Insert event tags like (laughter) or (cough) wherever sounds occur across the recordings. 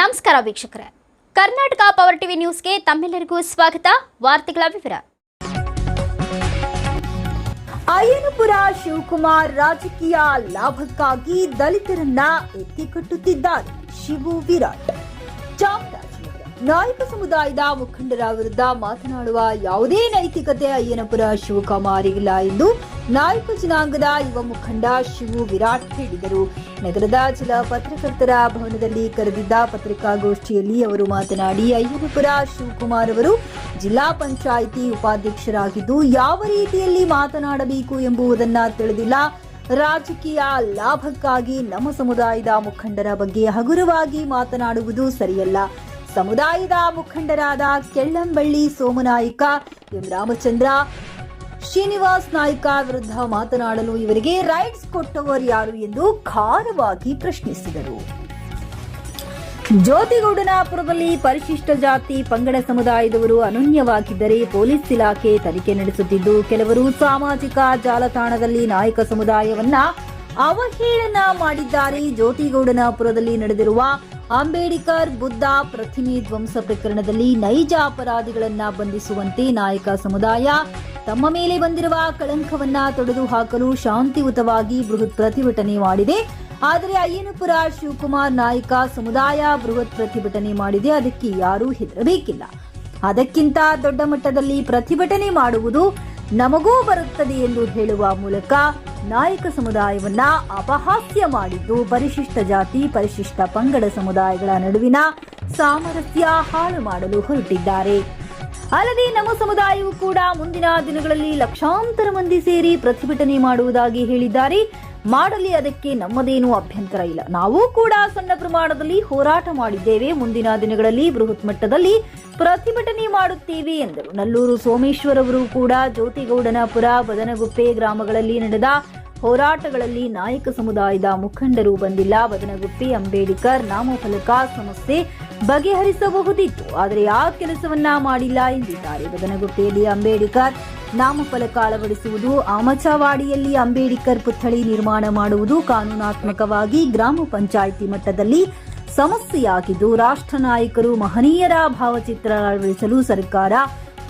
ನಮಸ್ಕಾರ ವೀಕ್ಷಕರೇ. Karnataka power TV ನ್ಯೂಸ್ಗೆ ತಮ್ಮೆಲ್ಲರಿಗೂ ಸ್ವಾಗತ. ವಾರ್ತೆಗಳ ವಿವರ. ಅಯ್ಯನಪುರ ಶಿವಕುಮಾರ್ ರಾಜಕೀಯ ಲಾಭಕ್ಕಾಗಿ ದಲಿತರನ್ನ ಎತ್ತಿಕಟ್ಟುತ್ತಿದ್ದಾರೆ ಶಿವು ವಿರಾಟ್. ಚಾಮರಾಜನಗರ ನಾಯಕ ಸಮುದಾಯದ ಮುಖಂಡರ ವಿರುದ್ಧ ಮಾತನಾಡುವ ಯಾವುದೇ ನೈತಿಕತೆ ಅಯ್ಯನಪುರ ಶಿವಕುಮಾರಿಗಿಲ್ಲ ಎಂದು ನಾಯಕ ಜನಾಂಗದ ಯುವ ಮುಖಂಡ ಶಿವು ವಿರಾಟ್ ಹೇಳಿದರು. ನಗರದ ಜಿಲ್ಲಾ ಪತ್ರಕರ್ತರ ಭವನದಲ್ಲಿ ಕರೆದಿದ್ದ ಪತ್ರಿಕಾಗೋಷ್ಠಿಯಲ್ಲಿ ಅವರು ಮಾತನಾಡಿ, ಅಯ್ಯನಪುರ ಶಿವಕುಮಾರ್ ಅವರು ಜಿಲ್ಲಾ ಪಂಚಾಯಿತಿ ಉಪಾಧ್ಯಕ್ಷರಾಗಿದ್ದು ಯಾವ ರೀತಿಯಲ್ಲಿ ಮಾತನಾಡಬೇಕು ಎಂಬುದನ್ನ ತಿಳಿದಿಲ್ಲ. ರಾಜಕೀಯ ಲಾಭಕ್ಕಾಗಿ ನಮ್ಮ ಸಮುದಾಯದ ಮುಖಂಡರ ಬಗ್ಗೆ ಹಗುರವಾಗಿ ಮಾತನಾಡುವುದು ಸರಿಯಲ್ಲ. ಸಮುದಾಯದ ಮುಖಂಡರಾದ ಕೆಳ್ಳಂಬಳ್ಳಿ ಸೋಮನಾಯ್ಕ, ಎಂ ರಾಮಚಂದ್ರ, ಶ್ರೀನಿವಾಸ್ ನಾಯ್ಕ ವಿರುದ್ಧ ಮಾತನಾಡಲು ಇವರಿಗೆ ರೈಟ್ಸ್ ಕೊಟ್ಟವರು ಯಾರು ಎಂದು ಖಾರವಾಗಿ ಪ್ರಶ್ನಿಸಿದರು. ಜ್ಯೋತಿಗೌಡನಾಪುರದಲ್ಲಿ ಪರಿಶಿಷ್ಟ ಜಾತಿ ಪಂಗಡ ಸಮುದಾಯದವರು ಅನನ್ಯವಾಗಿದ್ದರೆ ಪೊಲೀಸ್ ಇಲಾಖೆ ತನಿಖೆ ನಡೆಸುತ್ತಿದ್ದು, ಕೆಲವರು ಸಾಮಾಜಿಕ ಜಾಲತಾಣದಲ್ಲಿ ನಾಯಕ ಸಮುದಾಯವನ್ನ ಅವಹೇಳನ ಮಾಡಿದ್ದಾರೆ. ಜ್ಯೋತಿಗೌಡನಾಪುರದಲ್ಲಿ ನಡೆದಿರುವ ಅಂಬೇಡ್ಕರ್, ಬುದ್ಧ, ಪ್ರತಿಮೆ ಧ್ವಂಸ ಪ್ರಕರಣದಲ್ಲಿ ನೈಜ ಅಪರಾಧಿಗಳನ್ನ ಬಂಧಿಸುವಂತೆ ನಾಯಕ ಸಮುದಾಯ ತಮ್ಮ ಮೇಲೆ ಬಂದಿರುವ ಕಳಂಕವನ್ನ ತೊಡೆದು ಹಾಕಲು ಶಾಂತಿಯುತವಾಗಿ ಬೃಹತ್ ಪ್ರತಿಭಟನೆ ಮಾಡಿದೆ. ಆದರೆ ಅಯ್ಯನಪುರ ಶಿವಕುಮಾರ್ ನಾಯಕ ಸಮುದಾಯ ಬೃಹತ್ ಪ್ರತಿಭಟನೆ ಮಾಡಿದೆ. ಅದಕ್ಕೆ ಯಾರೂ ಹೆದರಬೇಕಿಲ್ಲ. ಅದಕ್ಕಿಂತ ದೊಡ್ಡ ಮಟ್ಟದಲ್ಲಿ ಪ್ರತಿಭಟನೆ ಮಾಡುವುದು ನಮಗೂ ಬರುತ್ತದೆ ಎಂದು ಹೇಳುವ ಮೂಲಕ ನಾಯಕ ಸಮುದಾಯವನ್ನ ಅಪಹಾಸ್ಯ ಮಾಡಿದ್ದು ಪರಿಶಿಷ್ಟ ಜಾತಿ, ಪರಿಶಿಷ್ಟ ಪಂಗಡ ಸಮುದಾಯಗಳ ನಡುವಿನ ಸಾಮರಸ್ಯ ಹಾಳು ಮಾಡಲು ಹೊರಟಿದ್ದಾರೆ. ಅಲ್ಲದೆ ನಮ್ಮ ಸಮುದಾಯವು ಕೂಡ ಮುಂದಿನ ದಿನಗಳಲ್ಲಿ ಲಕ್ಷಾಂತರ ಮಂದಿ ಸೇರಿ ಪ್ರತಿಭಟನೆ ಮಾಡುವುದಾಗಿ ಹೇಳಿದ್ದಾರೆ. ಮಾಡಲಿ ಅದಕ್ಕೆ ನಮ್ಮದೇನೂ ಅಭ್ಯಂತರ ಇಲ್ಲ. ನಾವು ಕೂಡ ಸಣ್ಣ ಪ್ರಮಾಣದಲ್ಲಿ ಹೋರಾಟ ಮಾಡಿದ್ದೇವೆ. ಮುಂದಿನ ದಿನಗಳಲ್ಲಿ ಬೃಹತ್ ಮಟ್ಟದಲ್ಲಿ ಪ್ರತಿಭಟನೆ ಮಾಡುತ್ತೇವೆ ಎಂದರು. ನಲ್ಲೂರು ಸೋಮೇಶ್ವರ್ ಅವರು ಕೂಡ ಜ್ಯೋತಿಗೌಡನಪುರ ಬದನಗುಪ್ಪೆ ಗ್ರಾಮಗಳಲ್ಲಿ ನಡೆದ ಹೋರಾಟಗಳಲ್ಲಿ ನಾಯಕ ಸಮುದಾಯದ ಮುಖಂಡರು ಬಂದಿಲ್ಲ. ಬದನಗುಪ್ಪೆ ಅಂಬೇಡ್ಕರ್ ನಾಮಫಲಕ ಸಮಸ್ಯೆ ಬಗೆಹರಿಸಬಹುದಿತ್ತು. ಆದರೆ ಆ ಕೆಲಸವನ್ನ ಮಾಡಿಲ್ಲ ಎಂದಿದ್ದಾರೆ. ಬದನಗುಪ್ಪೆಯಲ್ಲಿ ಅಂಬೇಡ್ಕರ್ ನಾಮಫಲಕ ಅಳವಡಿಸುವುದು ಆಮಚವಾಡಿಯಲ್ಲಿ ಅಂಬೇಡ್ಕರ್ ಪುತ್ಥಳಿ ನಿರ್ಮಾಣ ಮಾಡುವುದು ಕಾನೂನಾತ್ಮಕವಾಗಿ ಗ್ರಾಮ ಪಂಚಾಯಿತಿ ಮಟ್ಟದಲ್ಲಿ ಸಮಸ್ಯೆಯಾಗಿದ್ದು, ರಾಷ್ಟ್ರ ನಾಯಕರು ಮಹನೀಯರ ಭಾವಚಿತ್ರ ಅಳವಡಿಸಲು ಸರ್ಕಾರ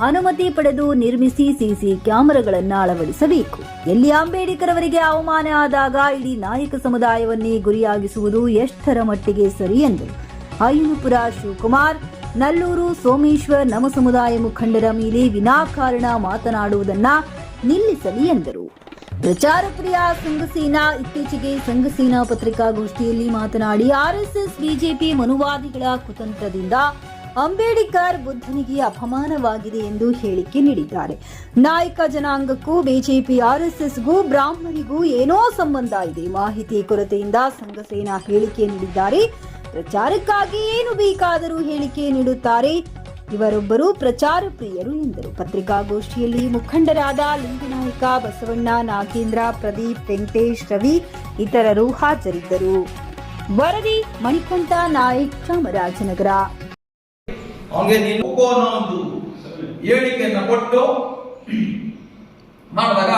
ಅನುಮತಿ ಪಡೆದು ನಿರ್ಮಿಸಿ ಸಿಸಿ ಕ್ಯಾಮೆರಾಗಳನ್ನು ಅಳವಡಿಸಬೇಕು. ಎಲ್ಲಿ ಅಂಬೇಡ್ಕರ್ ಅವರಿಗೆ ಅವಮಾನ ಆದಾಗ ಇಡೀ ನಾಯಕ ಸಮುದಾಯವನ್ನೇ ಗುರಿಯಾಗಿಸುವುದು ಎಷ್ಟರ ಮಟ್ಟಿಗೆ ಸರಿ ಎಂದರು ಅಯ್ಯನಪುರ ಶಿವಕುಮಾರ್ ನಲ್ಲೂರು ಸೋಮೇಶ್ವರ್ ನಮ್ಮ ಸಮುದಾಯ ಮುಖಂಡರ ಮೇಲೆ ವಿನಾಕಾರಣ ಮಾತನಾಡುವುದನ್ನ ನಿಲ್ಲಿಸಲಿ ಎಂದರು. ಪ್ರಚಾರ ಪ್ರಿಯ ಸಂಘಸೇನಾ ಇತ್ತೀಚೆಗೆ ಸಂಘಸೇನಾ ಪತ್ರಿಕಾಗೋಷ್ಠಿಯಲ್ಲಿ ಮಾತನಾಡಿ ಆರ್ಎಸ್ಎಸ್ ಬಿಜೆಪಿ ಮನುವಾದಿಗಳ ಕುತಂತ್ರದಿಂದ ಅಂಬೇಡ್ಕರ್ ಬುದ್ಧನಿಗೆ ಅಪಮಾನವಾಗಿದೆ ಎಂದು ಹೇಳಿಕೆ ನೀಡಿದ್ದಾರೆ. ನಾಯಕ ಜನಾಂಗಕ್ಕೂ ಬಿಜೆಪಿ ಆರ್ಎಸ್ಎಸ್ಗೂ ಬ್ರಾಹ್ಮಣಿಗೂ ಏನೋ ಸಂಬಂಧ ಇದೆ ಮಾಹಿತಿ ಕೊರತೆಯಿಂದ ಸಂಘಸೇನಾ ಹೇಳಿಕೆ ನೀಡಿದ್ದಾರೆ. ಪ್ರಚಾರಕ್ಕಾಗಿ ಏನು ಬೇಕಾದರೂ ಹೇಳಿಕೆ ನೀಡುತ್ತಾರೆ. ಇವರೊಬ್ಬರು ಪ್ರಚಾರ ಪ್ರಿಯರು ಎಂದರು. ಪತ್ರಿಕಾಗೋಷ್ಠಿಯಲ್ಲಿ ಮುಖಂಡರಾದ ಲಿಂಗನಾಯಕ ಬಸವಣ್ಣ, ನಾಗೇಂದ್ರ, ಪ್ರದೀಪ್, ವೆಂಕಟೇಶ್, ರವಿ ಇತರರು ಹಾಜರಿದ್ದರು. ವರದಿ, ಮಣಿಕಂಠ ನಾಯಕ್, ಚಾಮರಾಜನಗರ. ಹೇಳಿಕೆಯನ್ನು ಕೊಟ್ಟು, (clears throat) ಮಾಡಿದಾಗ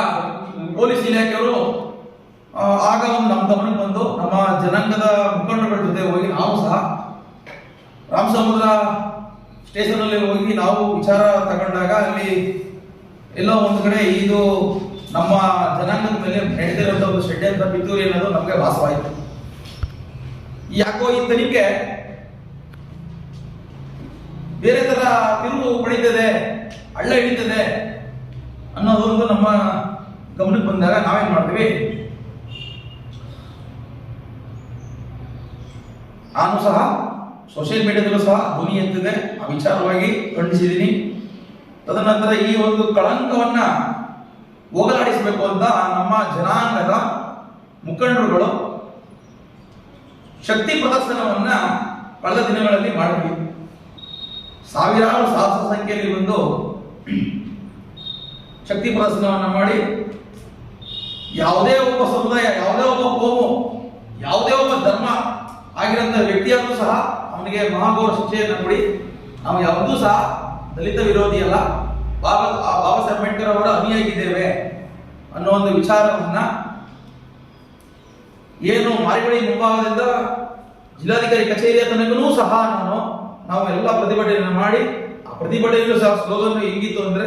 ಪೊಲೀಸ್ ಇಲಾಖೆಯವರು ಆಗ ಒಂದು ನಮ್ಮ ಗಮನಕ್ಕೆ ಬಂದು ನಮ್ಮ ಜನಾಂಗದ ಮುಖಂಡರುಗಳ ಜೊತೆ ಹೋಗಿ ನಾವು ಸಹ ರಾಮಸಮುದ್ರ ಸ್ಟೇಷನಲ್ಲಿ ಹೋಗಿ ನಾವು ವಿಚಾರ ತಗೊಂಡಾಗ ಅಲ್ಲಿ ಎಲ್ಲೋ ಒಂದು ಕಡೆ ಇದು ನಮ್ಮ ಜನಾಂಗದ ಮೇಲೆ ನಡೆದಿರುವಂತ ಒಂದು ಷಡ್ಯಂತ್ರ ಪಿತೂರಿ ಅನ್ನೋದು ನಮಗೆ ವಾಸವಾಯಿತು ಯಾಕೋ ಈ ತನಿಖೆ ಬೇರೆ ತರ ತಿರುವು ಪಡೀತದೆ ಹಳ್ಳ ಹಿಡಿತದೆ ಅನ್ನೋದೊಂದು ನಮ್ಮ ಗಮನಕ್ಕೆ ಬಂದಾಗ ನಾವೇನ್ ಮಾಡ್ತೀವಿ? ನಾನು ಸಹ ಸೋಷಿಯಲ್ ಮೀಡಿಯಾದಲ್ಲೂ ಸಹ ಧ್ವನಿ ಎತ್ತಿದೆ. ಆ ವಿಚಾರವಾಗಿ ಖಂಡಿಸಿದ್ದೀನಿ. ತದನಂತರ ಈ ಒಂದು ಕಳಂಕವನ್ನ ಹೋಗಲಾಡಿಸಬೇಕು ಅಂತ ನಮ್ಮ ಜನಾಂಗದ ಮುಖಂಡರುಗಳು ಶಕ್ತಿ ಪ್ರದರ್ಶನವನ್ನ ಕಳೆದ ದಿನಗಳಲ್ಲಿ ಮಾಡಿದ್ವಿ. ಸಾವಿರಾರು ಸಹಸ್ರ ಸಂಖ್ಯೆಯಲ್ಲಿ ಬಂದು ಶಕ್ತಿ ಪ್ರದರ್ಶನವನ್ನ ಮಾಡಿ ಯಾವುದೇ ಒಬ್ಬ ಸಮುದಾಯ, ಯಾವುದೇ ಒಬ್ಬ ಕೋಮು, ಯಾವುದೇ ಒಬ್ಬ ಧರ್ಮ ಆಗಿರೋಂಥ ವ್ಯಕ್ತಿಯನ್ನು ಸಹ ಅವನಿಗೆ ಮಹಾಗೌರ ಶಿಕ್ಷೆಯನ್ನು ಕೊಡಿ. ನಾವು ಯಾವುದೂ ಸಹ ದಲಿತ ವಿರೋಧಿ ಅಲ್ಲ. ಬಾಬಾ ಬಾಬಾ ಸಾಹೇಬ್ ಅಂಬೇಡ್ಕರ್ ಅವರ ಅನುಯಾಗಿದ್ದೇವೆ ಅನ್ನೋ ಒಂದು ವಿಚಾರವನ್ನ ಏನು ಮಾರಿಬಳಿ ಮುಂಭಾಗದಿಂದ ಜಿಲ್ಲಾಧಿಕಾರಿ ಕಚೇರಿಯ ತನಕನೂ ಸಹ ನಾನು, ನಾವು ಎಲ್ಲ ಪ್ರತಿಭಟನೆಯನ್ನು ಮಾಡಿ, ಆ ಪ್ರತಿಭಟನೆಯಲ್ಲೂ ಸಹ ಸ್ಲೋಗನ್ ಹೆಂಗಿತ್ತು ಅಂದ್ರೆ,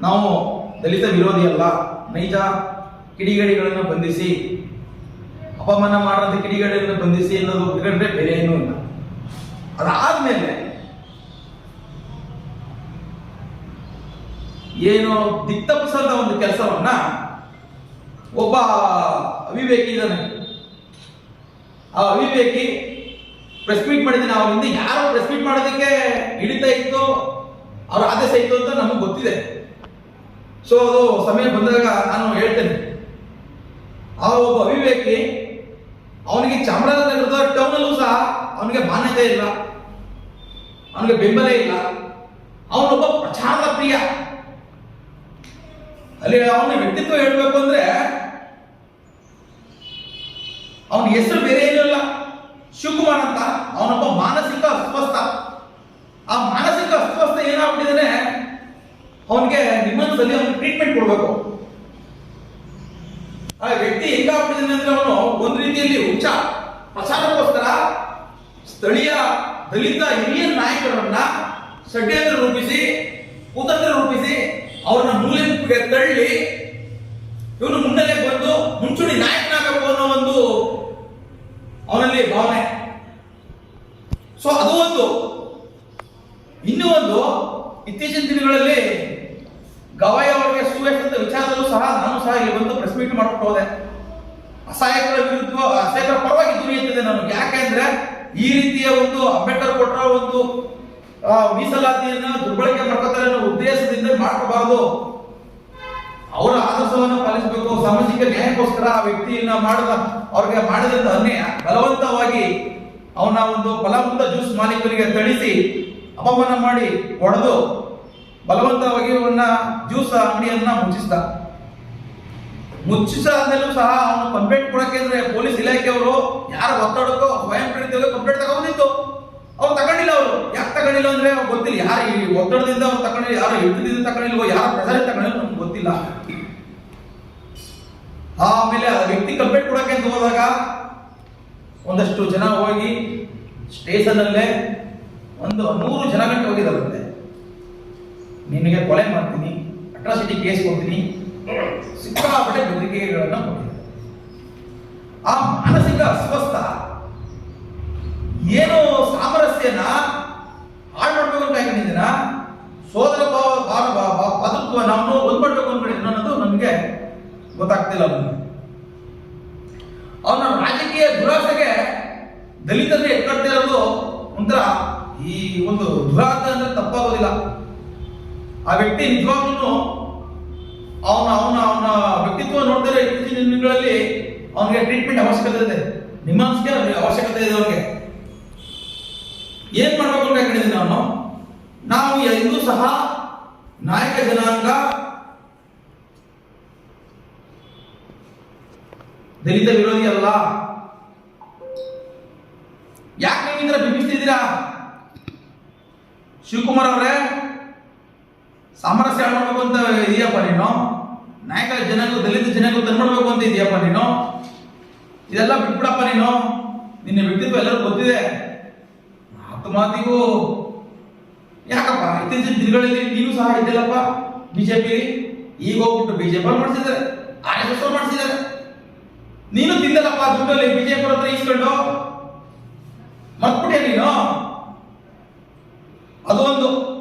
ನಾವು ದಲಿತ ವಿರೋಧಿ ಅಲ್ಲ, ನೈಜ ಕಿಡಿಗೇಡಿಗಳನ್ನು ಬಂಧಿಸಿ ಅಪಮಾನ ಮಾಡದ ಕಿಡಿಗಡೆಯನ್ನು ಬಂಧಿಸಿ ಅನ್ನೋದು ಬಿಟ್ಕೊಂಡ್ರೆ ಬೇರೆ ಏನೂ ಇಲ್ಲ. ಅದಾದ್ಮೇಲೆ ಏನು ದಿಕ್ತಪ್ಸದ ಒಂದು ಕೆಲಸವನ್ನ ಒಬ್ಬ ಅವಿವೇಕಿ ಇದ್ದಾನೆ. ಆ ಅವಿವೇಕಿ ಪ್ರೆಸ್ ಮೀಟ್ ಮಾಡಿದ್ದೀನಿ. ಅವ್ರ ಹಿಂದೆ ಯಾರು ಪ್ರೆಸ್ ಮೀಟ್ ಮಾಡೋದಕ್ಕೆ ಹಿಡಿತಾ ಇತ್ತು. ಅವ್ರ ಆದೇಶ ಇತ್ತು ಅಂತ ನಮಗೆ ಗೊತ್ತಿದೆ. ಸೊ ಅದು ಸಮಯ ಬಂದಾಗ ನಾನು ಹೇಳ್ತೇನೆ. ಆ ಒಬ್ಬ ಅವಿವೇಕಿ ಅವನಿಗೆ ಚಾಮರಾಜನಗರದ ಟೌನಲ್ಲೂ ಸಹ ಅವನಿಗೆ ಮಾನ್ಯತೆ ಇಲ್ಲ. ಅವನಿಗೆ ಬೆಂಬಲ ಇಲ್ಲ. ಅವನೊಬ್ಬ ಪ್ರಚಾರದ ಪ್ರಿಯ. ಅಲ್ಲಿ ಅವನ ವ್ಯಕ್ತಿತ್ವ ಹೇಳ್ಬೇಕು ಅಂದ್ರೆ ಅವನ ಹೆಸರು ಬೇರೆ ಏನೂ ಇಲ್ಲ. ಶಿವಕುಮಾರ್ ಅಂತ. ಅವನೊಬ್ಬ ಮಾನಸಿಕ ಅಸ್ವಸ್ಥ. ಆ ಮಾನಸಿಕ ಅಸ್ವಸ್ಥ ಏನಾಗ್ಬಿಟ್ಟಿದ್ರೆ ಅವನಿಗೆ ನಿಮ್ಮನ್ಸಲ್ಲಿ ಅವ್ನಿಗೆ ಟ್ರೀಟ್ಮೆಂಟ್ ಕೊಡಬೇಕು. ಆ ವ್ಯಕ್ತಿ ಹೆಂಗಾಗ್ಬಿಟ್ಟಿದ್ದಾನೆ ಅಂದ್ರೆ ಅವನು ಒಂದು ರೀತಿಯಲ್ಲಿ ಹುಚ್ಚ. ಪ್ರಚಾರಕ್ಕೋಸ್ಕರ ಸ್ಥಳೀಯ ದಲಿತ ಹಿರಿಯ ನಾಯಕರನ್ನ ಷಡ್ಯಂತ್ರ ರೂಪಿಸಿ, ಕುತಂತ್ರ ರೂಪಿಸಿ ಅವ್ರನ್ನ ಮೂಲೆಗೆ ತಳ್ಳಿ ಇವನು ಮುನ್ನೆಲೆ ಬಂದು ಮುಂಚೂಣಿ ನಾಯಕನಾಗಬೇಕು ಅನ್ನೋ ಒಂದು ಅವನಲ್ಲಿ ಭಾವನೆ. ಸೊ ಅದು ಒಂದು. ಇನ್ನೂ ಒಂದು ಇತ್ತೀಚಿನ ದಿನಗಳಲ್ಲಿ ಗವಾಯಿ ವಿಚಾರದಲ್ಲೂ ಸಹ ಇಲ್ಲಿ ಬಂದು ಪ್ರೆಸ್ ಮೀಟ್ ಹೋದೆ. ಅಸಹಾಯಕರ ವಿರುದ್ಧ, ಅಸಹಾಯಕರ ಪರವಾಗಿ ಧ್ವನಿ ನಮಗೆ. ಯಾಕೆಂದ್ರೆ ಈ ರೀತಿಯ ಒಂದು ಅಂಬೇಡ್ಕರ್ ಕೊಟ್ಟರ ಒಂದು ಮೀಸಲಾತಿಯನ್ನು ದುರ್ಬಳಕೆ ಮಾಡ್ಕೋತಾರೆ ಅನ್ನೋ ಉದ್ದೇಶದಿಂದ ಮಾಡ್ಕೋಬಾರದು. ಅವರ ಆದರ್ಶವನ್ನು ಪಾಲಿಸಬೇಕು. ಸಾಮಾಜಿಕ ನ್ಯಾಯಕ್ಕೋಸ್ಕರ ಆ ವ್ಯಕ್ತಿಯನ್ನ ಮಾಡದ, ಅವ್ರಿಗೆ ಮಾಡಿದಂತ ಅನ್ಯಾಯ ಬಲವಂತವಾಗಿ ಅವನ ಒಂದು ಫಲವಂತ ಜ್ಯೂಸ್ ಮಾಲೀಕರಿಗೆ ತಳಿಸಿ ಅಪಮಾನ ಮಾಡಿ ಹೊಡೆದು ಬಲವಂತವಾಗಿ ಅವನ್ನ ಜ್ಯೂಸ್ ಅಂಗಡಿಯನ್ನ ಮುಚ್ಚಿಸಿದ. ಮುಚ್ಚಿಸಾದ್ಮೇಲೂ ಸಹ ಅವನು ಕಂಪ್ಲೇಂಟ್ ಕೊಡಕ್ಕೆ ಅಂದ್ರೆ ಪೊಲೀಸ್ ಇಲಾಖೆಯವರು ಯಾರು ಒತ್ತಡಕ್ಕೋ ಸ್ವಯಂ ಪ್ರೇರಿತವಾಗಿ ಕಂಪ್ಲೇಂಟ್ ತಗೊಂಡಿತ್ತು. ಅವ್ರು ತಗೊಂಡಿಲ್ಲ ಅವರು. ಯಾಕೆ ತಗೊಂಡಿಲ್ಲ ಅಂದ್ರೆ ಅವ್ರು ಗೊತ್ತಿಲ್ಲ. ಯಾರು ಈ ಒತ್ತಡದಿಂದ ಅವ್ರು ತಗೊಂಡಿಲ್ಲ, ಯಾರು ಹಿಡಿದಿಂದ ತಗೊಂಡಿಲ್ವೋ, ಯಾರು ಪ್ರಸಾರ ತಗೊಂಡಿಲ್ಲ ನಮ್ಗೆ ಗೊತ್ತಿಲ್ಲ. ಆಮೇಲೆ ಆ ವ್ಯಕ್ತಿ ಕಂಪ್ಲೇಂಟ್ ಕೊಡಕ್ಕೆ ಅಂತ ಹೋದಾಗ ಒಂದಷ್ಟು ಜನ ಹೋಗಿ ಸ್ಟೇಷನ್ ಅಲ್ಲೇ ಒಂದು ನೂರು ಜನ ಗಂಟೆ ಹೋಗಿದಾರಂತೆ ನಿನಗೆ ಕೊಲೆ ಮಾಡ್ತೀನಿ ಅಟ್ರಾಸಿಟಿ ಕೇಸ್ ಕೊಡ್ತೀನಿ ಸಿಕ್ಕಾಪಟ್ಟೆ ಬೆದರಿಕೆಗಳನ್ನು ಆ ಮಾನಸಿಕ ಅಸ್ವಸ್ಥ ಏನು ಸಾಮರಸ್ಯನ ಹಾಳು ಮಾಡ್ಬೇಕು ಅಂತ ಹೇಳಿದ್ದೀನ ಸೋದರ ಭಾವ ನಾವು ಒಂದ್ ಮಾಡ್ಬೇಕು ಅನ್ಕೊಂಡಿದ್ದೀನ ಅನ್ನೋದು ನಮಗೆ ಗೊತ್ತಾಗ್ತಿಲ್ಲ ಅವನಿಗೆ. ಅವನ ರಾಜಕೀಯ ದುರಾಸೆಗೆ ದಲಿತರನ್ನ ಎತ್ಕೊಳ್ತಾ ಒಂಥರ ಈ ಒಂದು ದುರಾಸೆ ಅಂದ್ರೆ ತಪ್ಪಾಗೋದಿಲ್ಲ. ಆ ವ್ಯಕ್ತಿ ನಿಜವಾಗ್ಲೂ ಅವನ ಅವನ ಅವನ ವ್ಯಕ್ತಿತ್ವ ನೋಡಿದ್ರೆ ಇತ್ತೀಚಿನ ದಿನಗಳಲ್ಲಿ ಅವನಿಗೆ ಟ್ರೀಟ್ಮೆಂಟ್ ಅವಶ್ಯಕತೆ ಇದೆ. ನಿಮ್ಮ ಅವಶ್ಯಕತೆ ಇದೆ ಅವ್ರಿಗೆ ಏನ್ ಮಾಡ್ಬೇಕು ಅಂತ ಹೇಳಿದ್ವಿ ನಾನು? ನಾವು ಎಂದೂ ಸಹ ನಾಯಕ ಜನಾಂಗ ದಲಿತ ವಿರೋಧಿ ಅಲ್ಲ. ಯಾಕೆ ನೀವು ಈ ಥರ ಬಿಂಬಿಸ್ತಿದ್ದೀರಾ? ಶಿವಕುಮಾರ್ ಅವರೇ ಸಾಮರಸ್ಯ ಮಾಡಬೇಕು ಅಂತ ಇದೆಯಪ್ಪ ನೀನು? ನಾಯಕ ಜನಾಂಗ, ದಲಿತ ಜನಾಂಗ ತಂದ್ಬಿಡ್ಬೇಕು ಅಂತ ಇದೆಯಪ್ಪ ನೀನು? ಇದೆಲ್ಲ ಬಿಟ್ಬಿಡಪ್ಪ ನೀನು? ನಿನ್ನ ವ್ಯಕ್ತಿತ್ವ ಎಲ್ಲರೂ ಗೊತ್ತಿದೆ. ಮಾತು ಮಾತಿಗೂ. ಯಾಕಪ್ಪ? ಇತ್ತೀಚಿನ ದಿನಗಳಲ್ಲಿ ನೀನು ಸಹ ಇದ್ದಿಲ್ಲಪ್ಪ ಬಿಜೆಪಿ? ಈಗ ಹೋಗ್ಬಿಟ್ಟು ಬಿಜೆಪಿ ಮಾಡಿಸಿದ್ದಾರೆ. ಆರ್ ಎಸ್ ಎಸ್ ಮಾಡಿಸಿದ್ದಾರೆ. ನೀನು ತಿಂದಲ್ಲಪ್ಪ ದುಡ್ಡಲ್ಲಿ ಬಿಜೆಪಿ ಹತ್ರ ಇಸ್ಕೊಂಡು ಮರ್ತ್ಬಿಟ್ಟೆ ನೀನು? ಅದೊಂದು